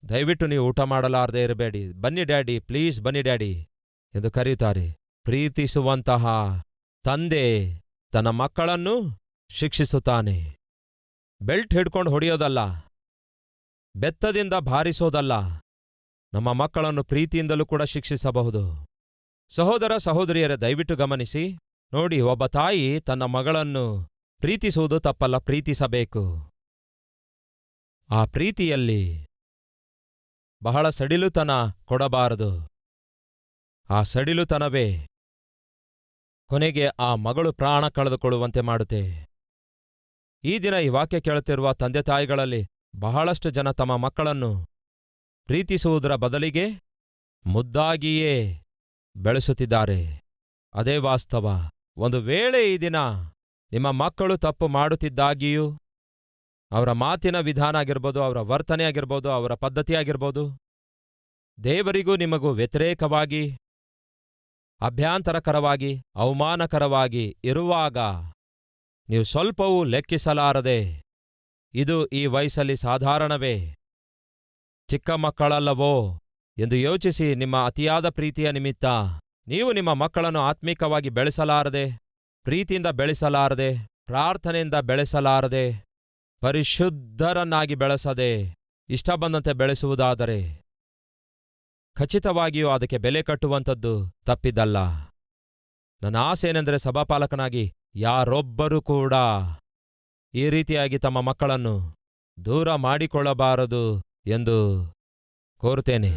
ದಯವಿಟ್ಟು ನೀವು ಊಟ ಮಾಡಲಾರದೆ ಇರಬೇಡಿ. ಬನ್ನಿ ಡ್ಯಾಡಿ, ಪ್ಲೀಸ್ ಬನ್ನಿ ಡ್ಯಾಡಿ ಎಂದು ಕರೆಯುತ್ತಾರೆ. ಪ್ರೀತಿಸುವಂತಹ ತಂದೆ ತನ್ನ ಮಕ್ಕಳನ್ನು ಶಿಕ್ಷಿಸುತ್ತಾನೆ. ಬೆಲ್ಟ್ ಹಿಡ್ಕೊಂಡು ಹೊಡೆಯೋದಲ್ಲ, ಬೆತ್ತದಿಂದ ಭಾರಿಸೋದಲ್ಲ. ನಮ್ಮ ಮಕ್ಕಳನ್ನು ಪ್ರೀತಿಯಿಂದಲೂ ಕೂಡ ಶಿಕ್ಷಿಸಬಹುದು. ಸಹೋದರ, ಸಹೋದರಿಯರ, ದಯವಿಟ್ಟು ಗಮನಿಸಿ. ನೋಡಿ, ಒಬ್ಬ ತಾಯಿ ತನ್ನ ಮಗಳನ್ನು ಪ್ರೀತಿಸುವುದು ತಪ್ಪಲ್ಲ, ಪ್ರೀತಿಸಬೇಕು. ಆ ಪ್ರೀತಿಯಲ್ಲಿ ಬಹಳ ಸಡಿಲುತನ ಕೊಡಬಾರದು. ಆ ಸಡಿಲುತನವೇ ಕೊನೆಗೆ ಆ ಮಗಳು ಪ್ರಾಣ ಕಳೆದುಕೊಳ್ಳುವಂತೆ ಮಾಡುತ್ತೆ. ಈ ದಿನ ಈ ವಾಕ್ಯ ಕೇಳುತ್ತಿರುವ ತಂದೆ ತಾಯಿಗಳಲ್ಲಿ ಬಹಳಷ್ಟು ಜನ ತಮ್ಮ ಮಕ್ಕಳನ್ನು ಪ್ರೀತಿಸುವುದರ ಬದಲಿಗೆ ಮುದ್ದಾಗಿಯೇ ಬೆಳೆಸುತ್ತಿದ್ದಾರೆ. ಅದೇ ವಾಸ್ತವ. ಒಂದು ವೇಳೆ ಈ ದಿನ ನಿಮ್ಮ ಮಕ್ಕಳು ತಪ್ಪು ಮಾಡುತ್ತಿದ್ದಾಗಿಯೂ, ಅವರ ಮಾತಿನ ವಿಧಾನ ಆಗಿರ್ಬೋದು, ಅವರ ವರ್ತನೆ ಆಗಿರ್ಬೋದು, ಅವರ ಪದ್ಧತಿ ಆಗಿರ್ಬೋದು, ದೇವರಿಗೂ ನಿಮಗೂ ವ್ಯತಿರೇಕವಾಗಿ, ಅಭ್ಯಾಂತರಕರವಾಗಿ, ಅವಮಾನಕರವಾಗಿ ಇರುವಾಗ ನೀವು ಸ್ವಲ್ಪವೂ ಲೆಕ್ಕಿಸಲಾರದೆ, ಇದು ಈ ವಯಸ್ಸಲ್ಲಿ ಸಾಧಾರಣವೇ, ಚಿಕ್ಕ ಮಕ್ಕಳಲ್ಲವೋ ಎಂದು ಯೋಚಿಸಿ ನಿಮ್ಮ ಅತಿಯಾದ ಪ್ರೀತಿಯ ನಿಮಿತ್ತ ನೀವು ನಿಮ್ಮ ಮಕ್ಕಳನ್ನು ಆತ್ಮಿಕವಾಗಿ ಬೆಳೆಸಲಾರದೆ, ಪ್ರೀತಿಯಿಂದ ಬೆಳೆಸಲಾರದೆ, ಪ್ರಾರ್ಥನೆಯಿಂದ ಬೆಳೆಸಲಾರದೆ, ಪರಿಶುದ್ಧರನ್ನಾಗಿ ಬೆಳೆಸದೆ ಇಷ್ಟ ಬಂದಂತೆ ಬೆಳೆಸುವುದಾದರೆ ಖಚಿತವಾಗಿಯೂ ಅದಕ್ಕೆ ಬೆಲೆ ಕಟ್ಟುವಂಥದ್ದು ತಪ್ಪಿದ್ದಲ್ಲ. ನನ್ನ ಆಸೆ ಏನೆಂದರೆ ಸಭಾಪಾಲಕನಾಗಿ ಯಾರೊಬ್ಬರೂ ಕೂಡ ಈ ರೀತಿಯಾಗಿ ತಮ್ಮ ಮಕ್ಕಳನ್ನು ದೂರ ಮಾಡಿಕೊಳ್ಳಬಾರದು ಎಂದು ಕೋರುತ್ತೇನೆ.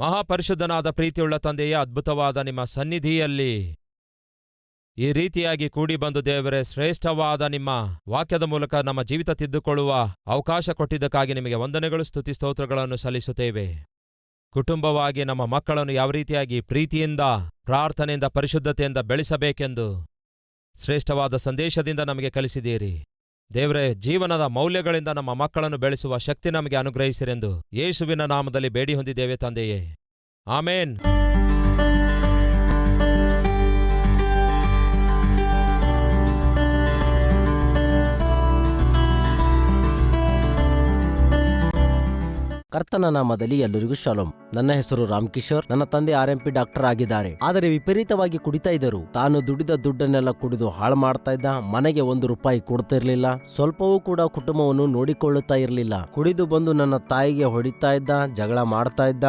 ಮಹಾಪರಿಶುದ್ಧನಾದ ಪ್ರೀತಿಯುಳ್ಳ ತಂದೆಯ, ಅದ್ಭುತವಾದ ನಿಮ್ಮ ಸನ್ನಿಧಿಯಲ್ಲಿ ಈ ರೀತಿಯಾಗಿ ಕೂಡಿ ಬಂದು ದೇವರೇ, ಶ್ರೇಷ್ಠವಾದ ನಿಮ್ಮ ವಾಕ್ಯದ ಮೂಲಕ ನಮ್ಮ ಜೀವಿತ ತಿದ್ದುಕೊಳ್ಳುವ ಅವಕಾಶ ಕೊಟ್ಟಿದ್ದಕ್ಕಾಗಿ ನಿಮಗೆ ವಂದನೆಗಳು, ಸ್ತುತಿ, ಸ್ತೋತ್ರಗಳನ್ನು ಸಲ್ಲಿಸುತ್ತೇವೆ. ಕುಟುಂಬವಾಗಿ ನಮ್ಮ ಮಕ್ಕಳನ್ನು ಯಾವ ರೀತಿಯಾಗಿ ಪ್ರೀತಿಯಿಂದ, ಪ್ರಾರ್ಥನೆಯಿಂದ, ಪರಿಶುದ್ಧತೆಯಿಂದ ಬೆಳೆಸಬೇಕೆಂದು ಶ್ರೇಷ್ಠವಾದ ಸಂದೇಶದಿಂದ ನಮಗೆ ಕಲಿಸಿದ್ದೀರಿ. ದೇವರೇ, ಜೀವನದ ಮೌಲ್ಯಗಳಿಂದ ನಮ್ಮ ಮಕ್ಕಳನ್ನು ಬೆಳೆಸುವ ಶಕ್ತಿ ನಮಗೆ ಅನುಗ್ರಹಿಸಿರೆಂದು ಯೇಸುವಿನ ನಾಮದಲ್ಲಿ ಬೇಡಿ ಹೊಂದಿದ್ದೇವೆ ತಂದೆಯೇ. ಆಮೇನ್. ಕರ್ತನ ನಾಮದಲ್ಲಿ ಎಲ್ಲರಿಗೂ ಶಾಲೋಮ್ ನನ್ನ ಹೆಸರು ರಾಮ್ ಕಿಶೋರ್ ನನ್ನ ತಂದೆ ಆರ್ ಎಂ ಪಿ ಡಾಕ್ಟರ್ ಆಗಿದ್ದಾರೆ. ಆದರೆ ವಿಪರೀತವಾಗಿ ಕುಡಿತಾ ಇದ್ದರು. ತಾನು ದುಡಿದ ದುಡ್ಡನ್ನೆಲ್ಲ ಕುಡಿದು ಹಾಳು ಮಾಡ್ತಾ ಇದ್ದ. ಮನೆಗೆ ಒಂದು ರೂಪಾಯಿ ಕೊಡ್ತಿರ್ಲಿಲ್ಲ. ಸ್ವಲ್ಪವೂ ಕೂಡ ಕುಟುಂಬವನ್ನು ನೋಡಿಕೊಳ್ಳುತ್ತಾ ಇರಲಿಲ್ಲ. ಕುಡಿದು ಬಂದು ನನ್ನ ತಾಯಿಗೆ ಹೊಡಿತಾ ಇದ್ದ. ಜಗಳ ಮಾಡ್ತಾ ಇದ್ದ.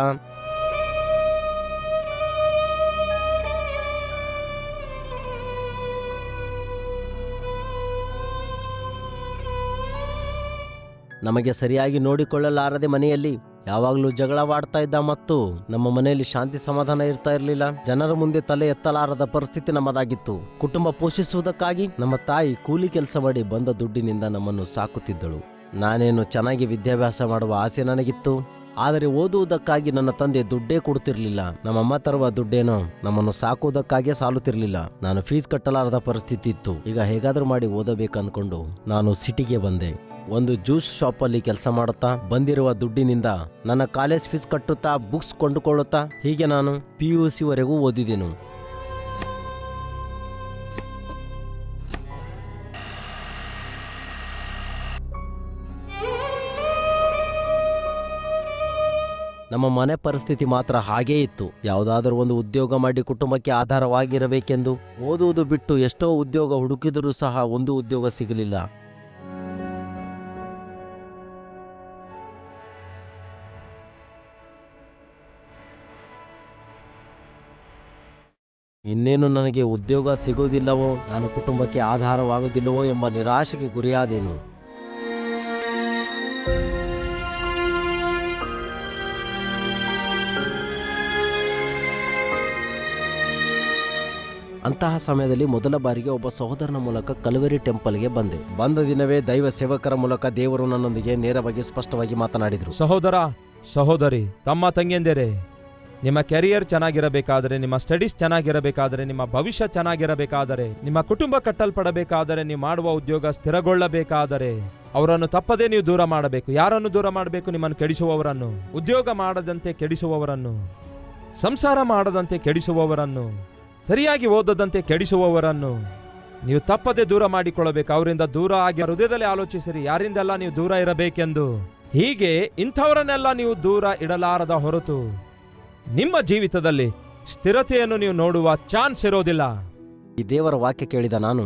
ನಮಗೆ ಸರಿಯಾಗಿ ನೋಡಿಕೊಳ್ಳಲಾರದೆ ಮನೆಯಲ್ಲಿ ಯಾವಾಗಲೂ ಜಗಳವಾಡ್ತಾ ಇದ್ದ ಮತ್ತು ನಮ್ಮ ಮನೆಯಲ್ಲಿ ಶಾಂತಿ ಸಮಾಧಾನ ಇರ್ತಾ ಇರಲಿಲ್ಲ. ಜನರ ಮುಂದೆ ತಲೆ ಎತ್ತಲಾರದ ಪರಿಸ್ಥಿತಿ ನಮ್ಮದಾಗಿತ್ತು. ಕುಟುಂಬ ಪೋಷಿಸುವುದಕ್ಕಾಗಿ ನಮ್ಮ ತಾಯಿ ಕೂಲಿ ಕೆಲಸ ಮಾಡಿ ಬಂದ ದುಡ್ಡಿನಿಂದ ನಮ್ಮನ್ನು ಸಾಕುತ್ತಿದ್ದಳು. ನಾನೇನು ಚೆನ್ನಾಗಿ ವಿದ್ಯಾಭ್ಯಾಸ ಮಾಡುವ ಆಸೆ ನನಗಿತ್ತು. ಆದರೆ ಓದುವುದಕ್ಕಾಗಿ ನನ್ನ ತಂದೆ ದುಡ್ಡೇ ಕೊಡ್ತಿರ್ಲಿಲ್ಲ ನಮ್ಮಮ್ಮ ತರುವ ದುಡ್ಡೇನೋ ನಮ್ಮನ್ನು ಸಾಕುವುದಕ್ಕಾಗೇ ಸಾಲುತ್ತಿರಲಿಲ್ಲ. ನಾನು ಫೀಸ್ ಕಟ್ಟಲಾರದ ಪರಿಸ್ಥಿತಿ ಇತ್ತು. ಈಗ ಹೇಗಾದರೂ ಮಾಡಿ ಓದಬೇಕಂದ್ಕೊಂಡು ನಾನು ಸಿಟಿಗೆ ಬಂದೆ. ಒಂದು ಜ್ಯೂಸ್ ಶಾಪಲ್ಲಿ ಕೆಲಸ ಮಾಡುತ್ತಾ ಬಂದಿರುವ ದುಡ್ಡಿನಿಂದ ನನ್ನ ಕಾಲೇಜ್ ಫೀಸ್ ಕಟ್ಟುತ್ತಾ ಬುಕ್ಸ್ ಕೊಂಡುಕೊಳ್ಳುತ್ತಾ ಹೀಗೆ ನಾನು ಪಿ ಯು ಸಿವರೆಗೂ ಓದಿದೆನು. ನಮ್ಮ ಮನೆ ಪರಿಸ್ಥಿತಿ ಮಾತ್ರ ಹಾಗೇ ಇತ್ತು. ಯಾವುದಾದರೂ ಒಂದು ಉದ್ಯೋಗ ಮಾಡಿ ಕುಟುಂಬಕ್ಕೆ ಆಧಾರವಾಗಿರಬೇಕೆಂದು ಓದುವುದು ಬಿಟ್ಟು ಎಷ್ಟೋ ಉದ್ಯೋಗ ಹುಡುಕಿದರೂ ಸಹ ಒಂದು ಉದ್ಯೋಗ ಸಿಗಲಿಲ್ಲ. ಇನ್ನೇನು ನನಗೆ ಉದ್ಯೋಗ ಸಿಗುವುದಿಲ್ಲವೋ, ನಾನು ಕುಟುಂಬಕ್ಕೆ ಆಧಾರವಾಗುವುದಿಲ್ಲವೋ ಎಂಬ ನಿರಾಶೆಗೆ ಗುರಿಯಾದೇನು. ಅಂತಹ ಸಮಯದಲ್ಲಿ ಮೊದಲ ಬಾರಿಗೆ ಒಬ್ಬ ಸಹೋದರನ ಮೂಲಕ ಕಲುವೆರಿ ಟೆಂಪಲ್ಗೆ ಬಂದೆ. ಬಂದ ದಿನವೇ ದೈವ ಸೇವಕರ ಮೂಲಕ ದೇವರು ನನ್ನೊಂದಿಗೆ ನೇರವಾಗಿ ಸ್ಪಷ್ಟವಾಗಿ ಮಾತನಾಡಿದರು. ಸಹೋದರ, ಸಹೋದರಿ, ತಮ್ಮ ತಂಗಿಯಂದಿರೇ ನಿಮ್ಮ ಕೆರಿಯರ್ ಚೆನ್ನಾಗಿರಬೇಕಾದರೆ, ನಿಮ್ಮ ಸ್ಟಡೀಸ್ ಚೆನ್ನಾಗಿರಬೇಕಾದರೆ, ನಿಮ್ಮ ಭವಿಷ್ಯ ಚೆನ್ನಾಗಿರಬೇಕಾದರೆ, ನಿಮ್ಮ ಕುಟುಂಬ ಕಟ್ಟಲ್ಪಡಬೇಕಾದರೆ, ನೀವು ಮಾಡುವ ಉದ್ಯೋಗ ಸ್ಥಿರಗೊಳ್ಳಬೇಕಾದರೆ, ಅವರನ್ನು ತಪ್ಪದೇ ನೀವು ದೂರ ಮಾಡಬೇಕು. ಯಾರನ್ನು ದೂರ ಮಾಡಬೇಕು? ನಿಮ್ಮನ್ನು ಕೆಡಿಸುವವರನ್ನು. ಉದ್ಯೋಗ ಮಾಡದಂತೆ ಕೆಡಿಸುವವರನ್ನು. ಸಂಸಾರ ಮಾಡದಂತೆ ಕೆಡಿಸುವವರನ್ನು. ಸರಿಯಾಗಿ ಓದದಂತೆ ಕೆಡಿಸುವವರನ್ನು. ನೀವು ತಪ್ಪದೆ ದೂರ ಮಾಡಿಕೊಳ್ಳಬೇಕು. ಅವರಿಂದ ದೂರ ಆಗಿ ಹೃದಯದಲ್ಲಿ ಆಲೋಚಿಸಿರಿ. ಯಾರಿಂದೆಲ್ಲ ನೀವು ದೂರ ಇರಬೇಕೆಂದು. ಹೀಗೆ ಇಂಥವರನ್ನೆಲ್ಲ ನೀವು ದೂರ ಇಡಲಾರದ ಹೊರತು ನಿಮ್ಮ ಜೀವಿತದಲ್ಲಿ ಸ್ಥಿರತೆಯನ್ನು ನೀವು ನೋಡುವ ಚಾನ್ಸ್ ಇರೋದಿಲ್ಲ. ಈ ದೇವರ ವಾಕ್ಯ ಕೇಳಿದ ನಾನು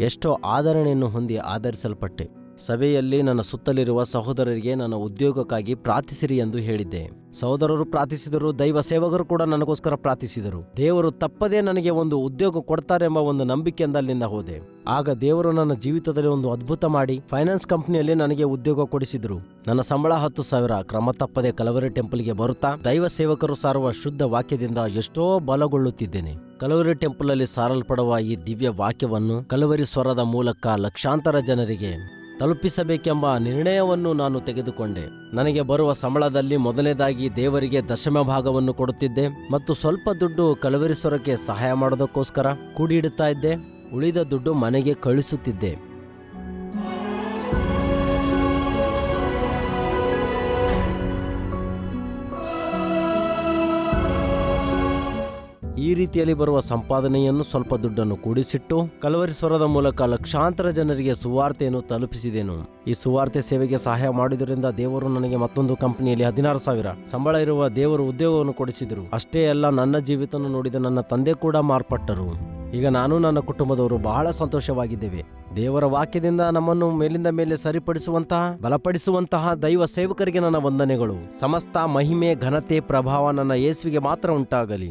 ಎಷ್ಟೋ ಆದರಣೆಯನ್ನು ಹೊಂದಿ ಆಧರಿಸಲ್ಪಟ್ಟೆ. ಸಭೆಯಲ್ಲಿ ನನ್ನ ಸುತ್ತಲಿರುವ ಸಹೋದರರಿಗೆ ನನ್ನ ಉದ್ಯೋಗಕ್ಕಾಗಿ ಪ್ರಾರ್ಥಿಸಿರಿ ಎಂದು ಹೇಳಿದ್ದೆ. ಸಹೋದರರು ಪ್ರಾರ್ಥಿಸಿದರು, ದೈವ ಸೇವಕರು ಕೂಡ ನನಗೋಸ್ಕರ ಪ್ರಾರ್ಥಿಸಿದರು. ದೇವರು ತಪ್ಪದೇ ನನಗೆ ಒಂದು ಉದ್ಯೋಗ ಕೊಡ್ತಾರೆಂಬ ಒಂದು ನಂಬಿಕೆಯಿಂದ ಅಲ್ಲಿಂದ ಹೋದೆ. ಆಗ ದೇವರು ನನ್ನ ಜೀವಿತದಲ್ಲಿ ಒಂದು ಅದ್ಭುತ ಮಾಡಿ, ಫೈನಾನ್ಸ್ ಕಂಪನಿಯಲ್ಲಿ ನನಗೆ ಉದ್ಯೋಗ ಕೊಡಿಸಿದರು. ನನ್ನ ಸಂಬಳ ಹತ್ತು ಸಾವಿರ, ಕ್ರಮ ತಪ್ಪದೆ ಕಲವರಿ ಟೆಂಪಲ್ಗೆ ಬರುತ್ತಾ, ದೈವ ಸೇವಕರು ಸಾರುವ ಶುದ್ಧ ವಾಕ್ಯದಿಂದ ಎಷ್ಟೋ ಬಲಗೊಳ್ಳುತ್ತಿದ್ದೇನೆ. ಕಲವರಿ ಟೆಂಪಲ್ ಅಲ್ಲಿ ಸಾರಲ್ಪಡುವ ಈ ದಿವ್ಯ ವಾಕ್ಯವನ್ನು ಕಲವರಿ ಸ್ವರದ ಮೂಲಕ ಲಕ್ಷಾಂತರ ಜನರಿಗೆ ತಲುಪಿಸಬೇಕೆಂಬ ನಿರ್ಣಯವನ್ನು ನಾನು ತೆಗೆದುಕೊಂಡೆ. ನನಗೆ ಬರುವ ಸಂಬಳದಲ್ಲಿ ಮೊದಲನೇದಾಗಿ ದೇವರಿಗೆ ದಶಮ ಭಾಗವನ್ನು ಕೊಡುತ್ತಿದ್ದೆ ಮತ್ತು ಸ್ವಲ್ಪ ದುಡ್ಡು ಕಳವರಿಸೋರಕ್ಕೆ ಸಹಾಯ ಮಾಡೋದಕ್ಕೋಸ್ಕರ ಕೂಡಿಡುತ್ತಾ ಇದ್ದೆ. ಉಳಿದ ದುಡ್ಡು ಮನೆಗೆ ಕಳಿಸುತ್ತಿದ್ದೆ ಈ ರೀತಿಯಲ್ಲಿ ಬರುವ ಸಂಪಾದನೆಯನ್ನು ಸ್ವಲ್ಪ ದುಡ್ಡನ್ನು ಕೂಡಿಸಿಟ್ಟು ಕಲವರಿ ಸ್ವರದ ಮೂಲಕ ಲಕ್ಷಾಂತರ ಜನರಿಗೆ ಸುವಾರ್ತೆಯನ್ನು ತಲುಪಿಸಿದೆನು. ಈ ಸುವಾರ್ತೆ ಸೇವೆಗೆ ಸಹಾಯ ಮಾಡಿದ್ರಿಂದ ದೇವರು ನನಗೆ ಮತ್ತೊಂದು ಕಂಪನಿಯಲ್ಲಿ ಹದಿನಾರು ಸಾವಿರ ಸಂಬಳ ಇರುವ ದೇವರು ಉದ್ಯೋಗವನ್ನು ಕೊಡಿಸಿದರು. ಅಷ್ಟೇ ಅಲ್ಲ, ನನ್ನ ಜೀವಿತವನ್ನು ನೋಡಿದ ನನ್ನ ತಂದೆ ಕೂಡ ಮಾರ್ಪಟ್ಟರು. ಈಗ ನಾನು ನನ್ನ ಕುಟುಂಬದವರು ಬಹಳ ಸಂತೋಷವಾಗಿದ್ದೇವೆ. ದೇವರ ವಾಕ್ಯದಿಂದ ನಮ್ಮನ್ನು ಮೇಲಿಂದ ಮೇಲೆ ಸರಿಪಡಿಸುವಂತಹ, ಬಲಪಡಿಸುವಂತಹ ದೈವ ಸೇವಕರಿಗೆ ನನ್ನ ವಂದನೆಗಳು. ಸಮಸ್ತ ಮಹಿಮೆ, ಘನತೆ, ಪ್ರಭಾವ ನನ್ನ ಯೇಸುವಿಗೆ ಮಾತ್ರ ಉಂಟಾಗಲಿ.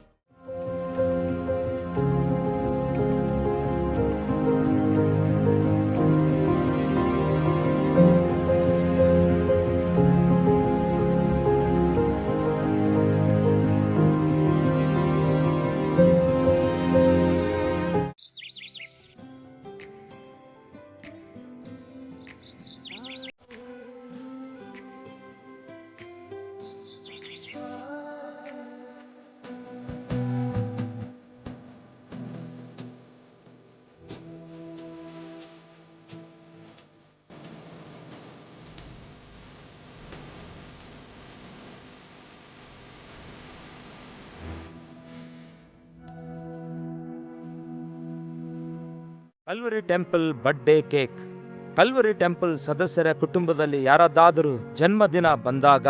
Temple birthday cake. Calvary temple ಸದಸ್ಯರ ಕುಟುಂಬದಲ್ಲಿ ಯಾರಾದರೂ ಜನ್ಮದಿನ ಬಂದಾಗ,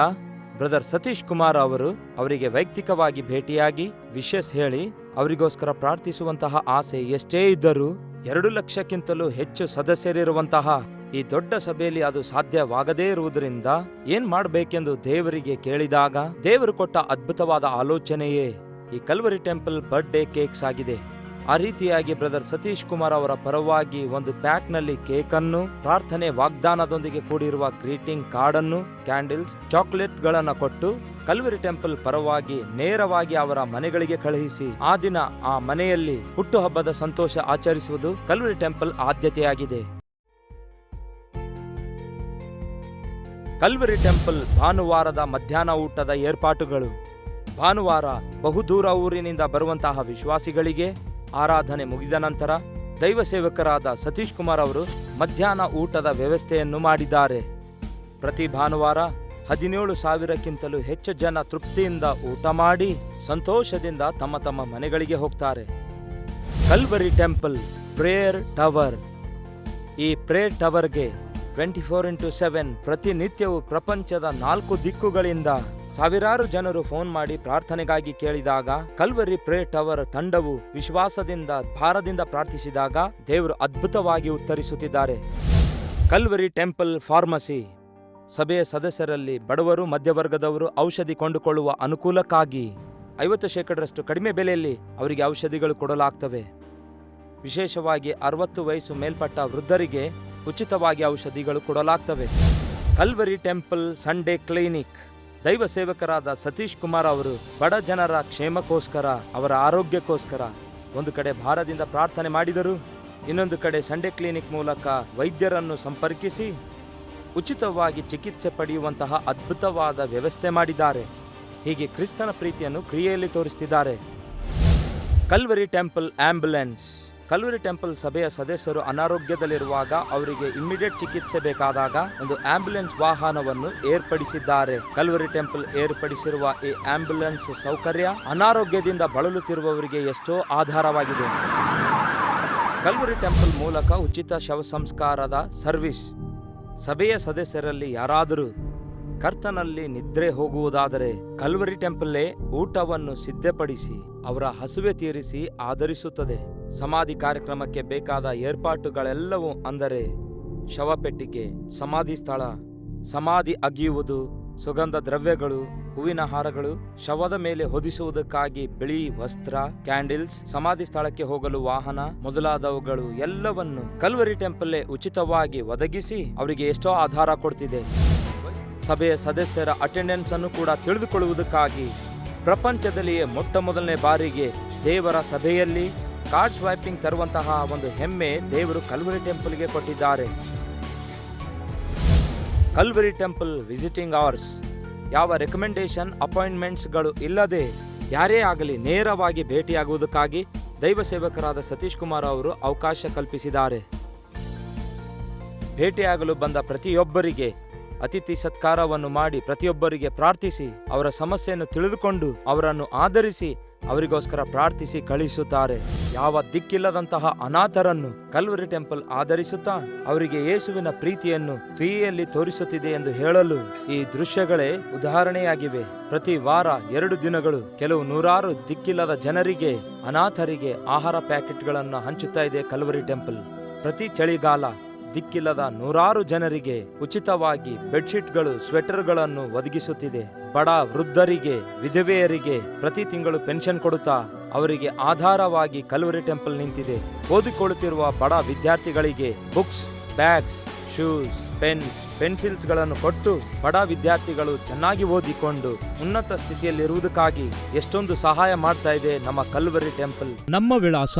ಬ್ರದರ್ ಸತೀಶ್ ಕುಮಾರ್ ಅವರು ಅವರಿಗೆ ವೈಯಕ್ತಿಕವಾಗಿ ಭೇಟಿಯಾಗಿ ವಿಶಸ್ ಹೇಳಿ ಅವರಿಗೋಸ್ಕರ ಪ್ರಾರ್ಥಿಸುವಂತಹ ಆಸೆ ಎಷ್ಟೇ ಇದ್ದರೂ ಎರಡು ಲಕ್ಷಕ್ಕಿಂತಲೂ ಹೆಚ್ಚು ಸದಸ್ಯರಿರುವಂತಹ ಈ ದೊಡ್ಡ ಸಭೆಯಲ್ಲಿ ಅದು ಸಾಧ್ಯವಾಗದೇ ಇರುವುದರಿಂದ ಏನ್ ಮಾಡಬೇಕೆಂದು ದೇವರಿಗೆ ಕೇಳಿದಾಗ ದೇವರು ಕೊಟ್ಟ ಅದ್ಭುತವಾದ ಆಲೋಚನೆಯೇ ಈ ಕಲ್ವರಿ ಟೆಂಪಲ್ ಬರ್ಡೇ ಕೇಕ್ಸ್ ಆಗಿದೆ. ಆ ರೀತಿಯಾಗಿ ಬ್ರದರ್ ಸತೀಶ್ ಕುಮಾರ್ ಅವರ ಪರವಾಗಿ ಒಂದು ಪ್ಯಾಕ್ನಲ್ಲಿ ಕೇಕ್ ಅನ್ನು ಪ್ರಾರ್ಥನೆ ವಾಗ್ದಾನದೊಂದಿಗೆ ಕೂಡಿರುವ ಗ್ರೀಟಿಂಗ್ ಕಾರ್ಡನ್ನು, ಕ್ಯಾಂಡಲ್ಸ್ ಚಾಕ್ಲೇಟ್ ಗಳನ್ನ ಕೊಟ್ಟು ಕಲ್ವರಿ ಟೆಂಪಲ್ ಪರವಾಗಿ ನೇರವಾಗಿ ಅವರ ಮನೆಗಳಿಗೆ ಕಳುಹಿಸಿ, ಆ ದಿನ ಆ ಮನೆಯಲ್ಲಿ ಹುಟ್ಟುಹಬ್ಬದ ಸಂತೋಷ ಆಚರಿಸುವುದು ಕಲ್ವರಿ ಟೆಂಪಲ್ ಆದ್ಯತೆಯಾಗಿದೆ. ಕಲ್ವರಿ ಟೆಂಪಲ್ ಭಾನುವಾರದ ಮಧ್ಯಾಹ್ನ ಊಟದ ಏರ್ಪಾಟುಗಳು. ಭಾನುವಾರ ಬಹುದೂರ ಊರಿನಿಂದ ಬರುವಂತಹ ವಿಶ್ವಾಸಿಗಳಿಗೆ ಆರಾಧನೆ ಮುಗಿದ ನಂತರ ದೈವ ಸೇವಕರಾದ ಸತೀಶ್ ಕುಮಾರ್ ಅವರು ಮಧ್ಯಾಹ್ನ ಊಟದ ವ್ಯವಸ್ಥೆಯನ್ನು ಮಾಡಿದ್ದಾರೆ. ಪ್ರತಿ ಭಾನುವಾರ ಹದಿನೇಳು ಸಾವಿರಕ್ಕಿಂತಲೂ ಹೆಚ್ಚು ಜನ ತೃಪ್ತಿಯಿಂದ ಊಟ ಮಾಡಿ ಸಂತೋಷದಿಂದ ತಮ್ಮ ತಮ್ಮ ಮನೆಗಳಿಗೆ ಹೋಗ್ತಾರೆ. Calvary temple, prayer tower. ಈ ಪ್ರೇಯರ್ ಟವರ್ಗೆ ಟ್ವೆಂಟಿ ಫೋರ್ ಇಂಟು ಸೆವೆನ್ ಪ್ರತಿನಿತ್ಯವೂ ಪ್ರಪಂಚದ ನಾಲ್ಕು ದಿಕ್ಕುಗಳಿಂದ ಸಾವಿರಾರು ಜನರು ಫೋನ್ ಮಾಡಿ ಪ್ರಾರ್ಥನೆಗಾಗಿ ಕೇಳಿದಾಗ, ಕಲ್ವರಿ ಪ್ರೇ ಟವರ್ ತಂಡವು ವಿಶ್ವಾಸದಿಂದ ಭಾರದಿಂದ ಪ್ರಾರ್ಥಿಸಿದಾಗ ದೇವರು ಅದ್ಭುತವಾಗಿ ಉತ್ತರಿಸುತ್ತಿದ್ದಾರೆ. ಕಲ್ವರಿ ಟೆಂಪಲ್ ಫಾರ್ಮಸಿ ಸಭೆಯ ಸದಸ್ಯರಲ್ಲಿ ಬಡವರು, ಮಧ್ಯವರ್ಗದವರು ಔಷಧಿ ಕೊಂಡುಕೊಳ್ಳುವ ಅನುಕೂಲಕ್ಕಾಗಿ ಐವತ್ತು ಶೇಕಡರಷ್ಟು ಕಡಿಮೆ ಬೆಲೆಯಲ್ಲಿ ಅವರಿಗೆ ಔಷಧಿಗಳು ಕೊಡಲಾಗ್ತವೆ. ವಿಶೇಷವಾಗಿ ಅರವತ್ತು ವಯಸ್ಸು ಮೇಲ್ಪಟ್ಟ ವೃದ್ಧರಿಗೆ ಉಚಿತವಾಗಿ ಔಷಧಿಗಳು ಕೊಡಲಾಗ್ತವೆ. ಕಲ್ವರಿ ಟೆಂಪಲ್ ಸಂಡೇ ಕ್ಲಿನಿಕ್ ದೈವ ಸೇವಕರಾದ ಸತೀಶ್ ಕುಮಾರ್ ಅವರು ಬಡ ಜನರ ಕ್ಷೇಮಕ್ಕೋಸ್ಕರ, ಅವರ ಆರೋಗ್ಯಕ್ಕೋಸ್ಕರ ಒಂದು ಕಡೆ ಭಾರದಿಂದ ಪ್ರಾರ್ಥನೆ ಮಾಡಿದರು. ಇನ್ನೊಂದು ಕಡೆ ಸಂಡೆ ಕ್ಲಿನಿಕ್ ಮೂಲಕ ವೈದ್ಯರನ್ನು ಸಂಪರ್ಕಿಸಿ, ಉಚಿತವಾಗಿ ಚಿಕಿತ್ಸೆ ಪಡೆಯುವಂತಹ ಅದ್ಭುತವಾದ ವ್ಯವಸ್ಥೆ ಮಾಡಿದ್ದಾರೆ. ಹೀಗೆ ಕ್ರಿಸ್ತನ ಪ್ರೀತಿಯನ್ನು ಕ್ರಿಯೆಯಲ್ಲಿ ತೋರಿಸ್ತಿದ್ದಾರೆ. Calvary temple ambulance. Calvary temple ಸಭೆಯ ಸದಸ್ಯರು ಅನಾರೋಗ್ಯದಲ್ಲಿರುವಾಗ ಅವರಿಗೆ ಇಮ್ಮಿಡಿಯೇಟ್ ಚಿಕಿತ್ಸೆ ಬೇಕಾದಾಗ ಒಂದು ಆಂಬ್ಯುಲೆನ್ಸ್ ವಾಹನವನ್ನು ಏರ್ಪಡಿಸಿದ್ದಾರೆ. ಕಲ್ವರಿ ಟೆಂಪಲ್ ಏರ್ಪಡಿಸಿರುವ ಈ ಆಂಬ್ಯುಲೆನ್ಸ್ ಸೌಕರ್ಯ ಅನಾರೋಗ್ಯದಿಂದ ಬಳಲುತ್ತಿರುವವರಿಗೆ ಎಷ್ಟೋ ಆಧಾರವಾಗಿದೆ. ಕಲ್ವರಿ ಟೆಂಪಲ್ ಮೂಲಕ ಉಚಿತ ಶವ ಸಂಸ್ಕಾರದ ಸರ್ವಿಸ್. ಸಭೆಯ ಸದಸ್ಯರಲ್ಲಿ ಯಾರಾದರೂ ಕರ್ತನಲ್ಲಿ ನಿದ್ರೆ ಹೋಗುವುದಾದರೆ ಕಲ್ವರಿ ಟೆಂಪಲ್ಲೇ ಊಟವನ್ನು ಸಿದ್ಧಪಡಿಸಿ, ಅವರ ಹಸುವೆ ತೀರಿಸಿ ಆಧರಿಸುತ್ತದೆ. ಸಮಾಧಿ ಕಾರ್ಯಕ್ರಮಕ್ಕೆ ಬೇಕಾದ ಏರ್ಪಾಟುಗಳೆಲ್ಲವೂ ಅಂದರೆ ಶವಪೆಟ್ಟಿಗೆ, ಸಮಾಧಿ ಸ್ಥಳ, ಸಮಾಧಿ ಅಗಿಯುವುದು, ಸುಗಂಧ ದ್ರವ್ಯಗಳು, ಹೂವಿನ ಹಾರಗಳು, ಶವದ ಮೇಲೆ ಹೊದಿಸುವುದಕ್ಕಾಗಿ ಬಿಳಿ ವಸ್ತ್ರ, ಕ್ಯಾಂಡಲ್ಸ್, ಸಮಾಧಿ ಸ್ಥಳಕ್ಕೆ ಹೋಗಲು ವಾಹನ ಮೊದಲಾದವುಗಳು ಎಲ್ಲವನ್ನು ಕಲ್ವರಿ ಟೆಂಪಲ್ಲೇ ಉಚಿತವಾಗಿ ಒದಗಿಸಿ ಅವರಿಗೆ ಎಷ್ಟೋ ಆಧಾರ ಕೊಡ್ತಿದೆ. ಸಭೆಯ ಸದಸ್ಯರ ಅಟೆಂಡೆನ್ಸ್ ಅನ್ನು ಕೂಡ ತಿಳಿದುಕೊಳ್ಳುವುದಕ್ಕಾಗಿ ಪ್ರಪಂಚದಲ್ಲಿಯೇ ಮೊಟ್ಟ ಮೊದಲನೇ ಬಾರಿಗೆ ದೇವರ ಸಭೆಯಲ್ಲಿ ಕಾರ್ಡ್ ಸ್ವೈಪಿಂಗ್ ತರುವಂತಹ ಒಂದು ಹೆಮ್ಮೆ ದೇವರು ಕಲ್ವರಿ ಟೆಂಪಲ್ಗೆ ಕೊಟ್ಟಿದ್ದಾರೆ. ಕಲ್ವರಿ ಟೆಂಪಲ್ ವಿಸಿಟಿಂಗ್ ಅವರ್ಸ್ ಯಾವ ರೆಕಮೆಂಡೇಶನ್ ಅಪಾಯಿಂಟ್ಮೆಂಟ್ಸ್ಗಳು ಇಲ್ಲದೆ ಯಾರೇ ಆಗಲಿ ನೇರವಾಗಿ ಭೇಟಿಯಾಗುವುದಕ್ಕಾಗಿ ದೈವ ಸೇವಕರಾದ ಸತೀಶ್ ಕುಮಾರ್ ಅವರು ಅವಕಾಶ ಕಲ್ಪಿಸಿದ್ದಾರೆ. ಭೇಟಿಯಾಗಲು ಬಂದ ಪ್ರತಿಯೊಬ್ಬರಿಗೆ ಅತಿಥಿ ಸತ್ಕಾರವನ್ನು ಮಾಡಿ ಪ್ರತಿಯೊಬ್ಬರಿಗೆ ಪ್ರಾರ್ಥಿಸಿ, ಅವರ ಸಮಸ್ಯೆಯನ್ನು ತಿಳಿದುಕೊಂಡು ಅವರನ್ನು ಆಧರಿಸಿ ಅವರಿಗೋಸ್ಕರ ಪ್ರಾರ್ಥಿಸಿ ಕಳುಹಿಸುತ್ತಾರೆ. ಯಾವ ದಿಕ್ಕಿಲ್ಲದಂತಹ ಅನಾಥರನ್ನು ಕಲ್ವರಿ ಟೆಂಪಲ್ ಆಧರಿಸುತ್ತಾ ಅವರಿಗೆ ಯೇಸುವಿನ ಪ್ರೀತಿಯನ್ನು ಕ್ರಿಯೆಯಲ್ಲಿ ತೋರಿಸುತ್ತಿದೆ ಎಂದು ಹೇಳಲು ಈ ದೃಶ್ಯಗಳೇ ಉದಾಹರಣೆಯಾಗಿವೆ. ಪ್ರತಿ ವಾರ ಎರಡು ದಿನಗಳು ಕೆಲವು ನೂರಾರು ದಿಕ್ಕಿಲ್ಲದ ಜನರಿಗೆ, ಅನಾಥರಿಗೆ ಆಹಾರ ಪ್ಯಾಕೆಟ್ಗಳನ್ನು ಹಂಚುತ್ತಾ ಇದೆ ಕಲ್ವರಿ ಟೆಂಪಲ್. ಪ್ರತಿ ಚಳಿಗಾಲ ದಿಕ್ಕಿಲ್ಲದ ನೂರಾರು ಜನರಿಗೆ ಉಚಿತವಾಗಿ ಬೆಡ್ಶೀಟ್ಗಳು, ಸ್ವೆಟರ್ಗಳನ್ನು ಒದಗಿಸುತ್ತಿದೆ. ಬಡ ವೃದ್ಧರಿಗೆ, ವಿಧವೆಯರಿಗೆ ಪ್ರತಿ ತಿಂಗಳು ಪೆನ್ಷನ್ ಕೊಡುತ್ತಾ ಅವರಿಗೆ ಆಧಾರವಾಗಿ ಕಲ್ವರಿ ಟೆಂಪಲ್ ನಿಂತಿದೆ. ಓದಿಕೊಳ್ಳುತ್ತಿರುವ ಬಡ ವಿದ್ಯಾರ್ಥಿಗಳಿಗೆ ಬುಕ್ಸ್, ಬ್ಯಾಗ್ಸ್, ಶೂಸ್, ಪೆನ್ಸ್, ಪೆನ್ಸಿಲ್ಸ್ಗಳನ್ನು ಕೊಟ್ಟು ಬಡ ವಿದ್ಯಾರ್ಥಿಗಳು ಚೆನ್ನಾಗಿ ಓದಿಕೊಂಡು ಉನ್ನತ ಸ್ಥಿತಿಯಲ್ಲಿರುವುದಕ್ಕಾಗಿ ಎಷ್ಟೊಂದು ಸಹಾಯ ಮಾಡ್ತಾ ಇದೆ ನಮ್ಮ ಕಲ್ವರಿ ಟೆಂಪಲ್. ನಮ್ಮ ವಿಳಾಸ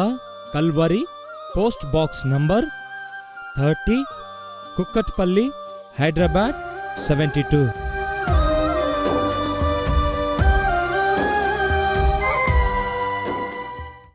Calvary post box number thirty Kukatpally Hyderabad seventy two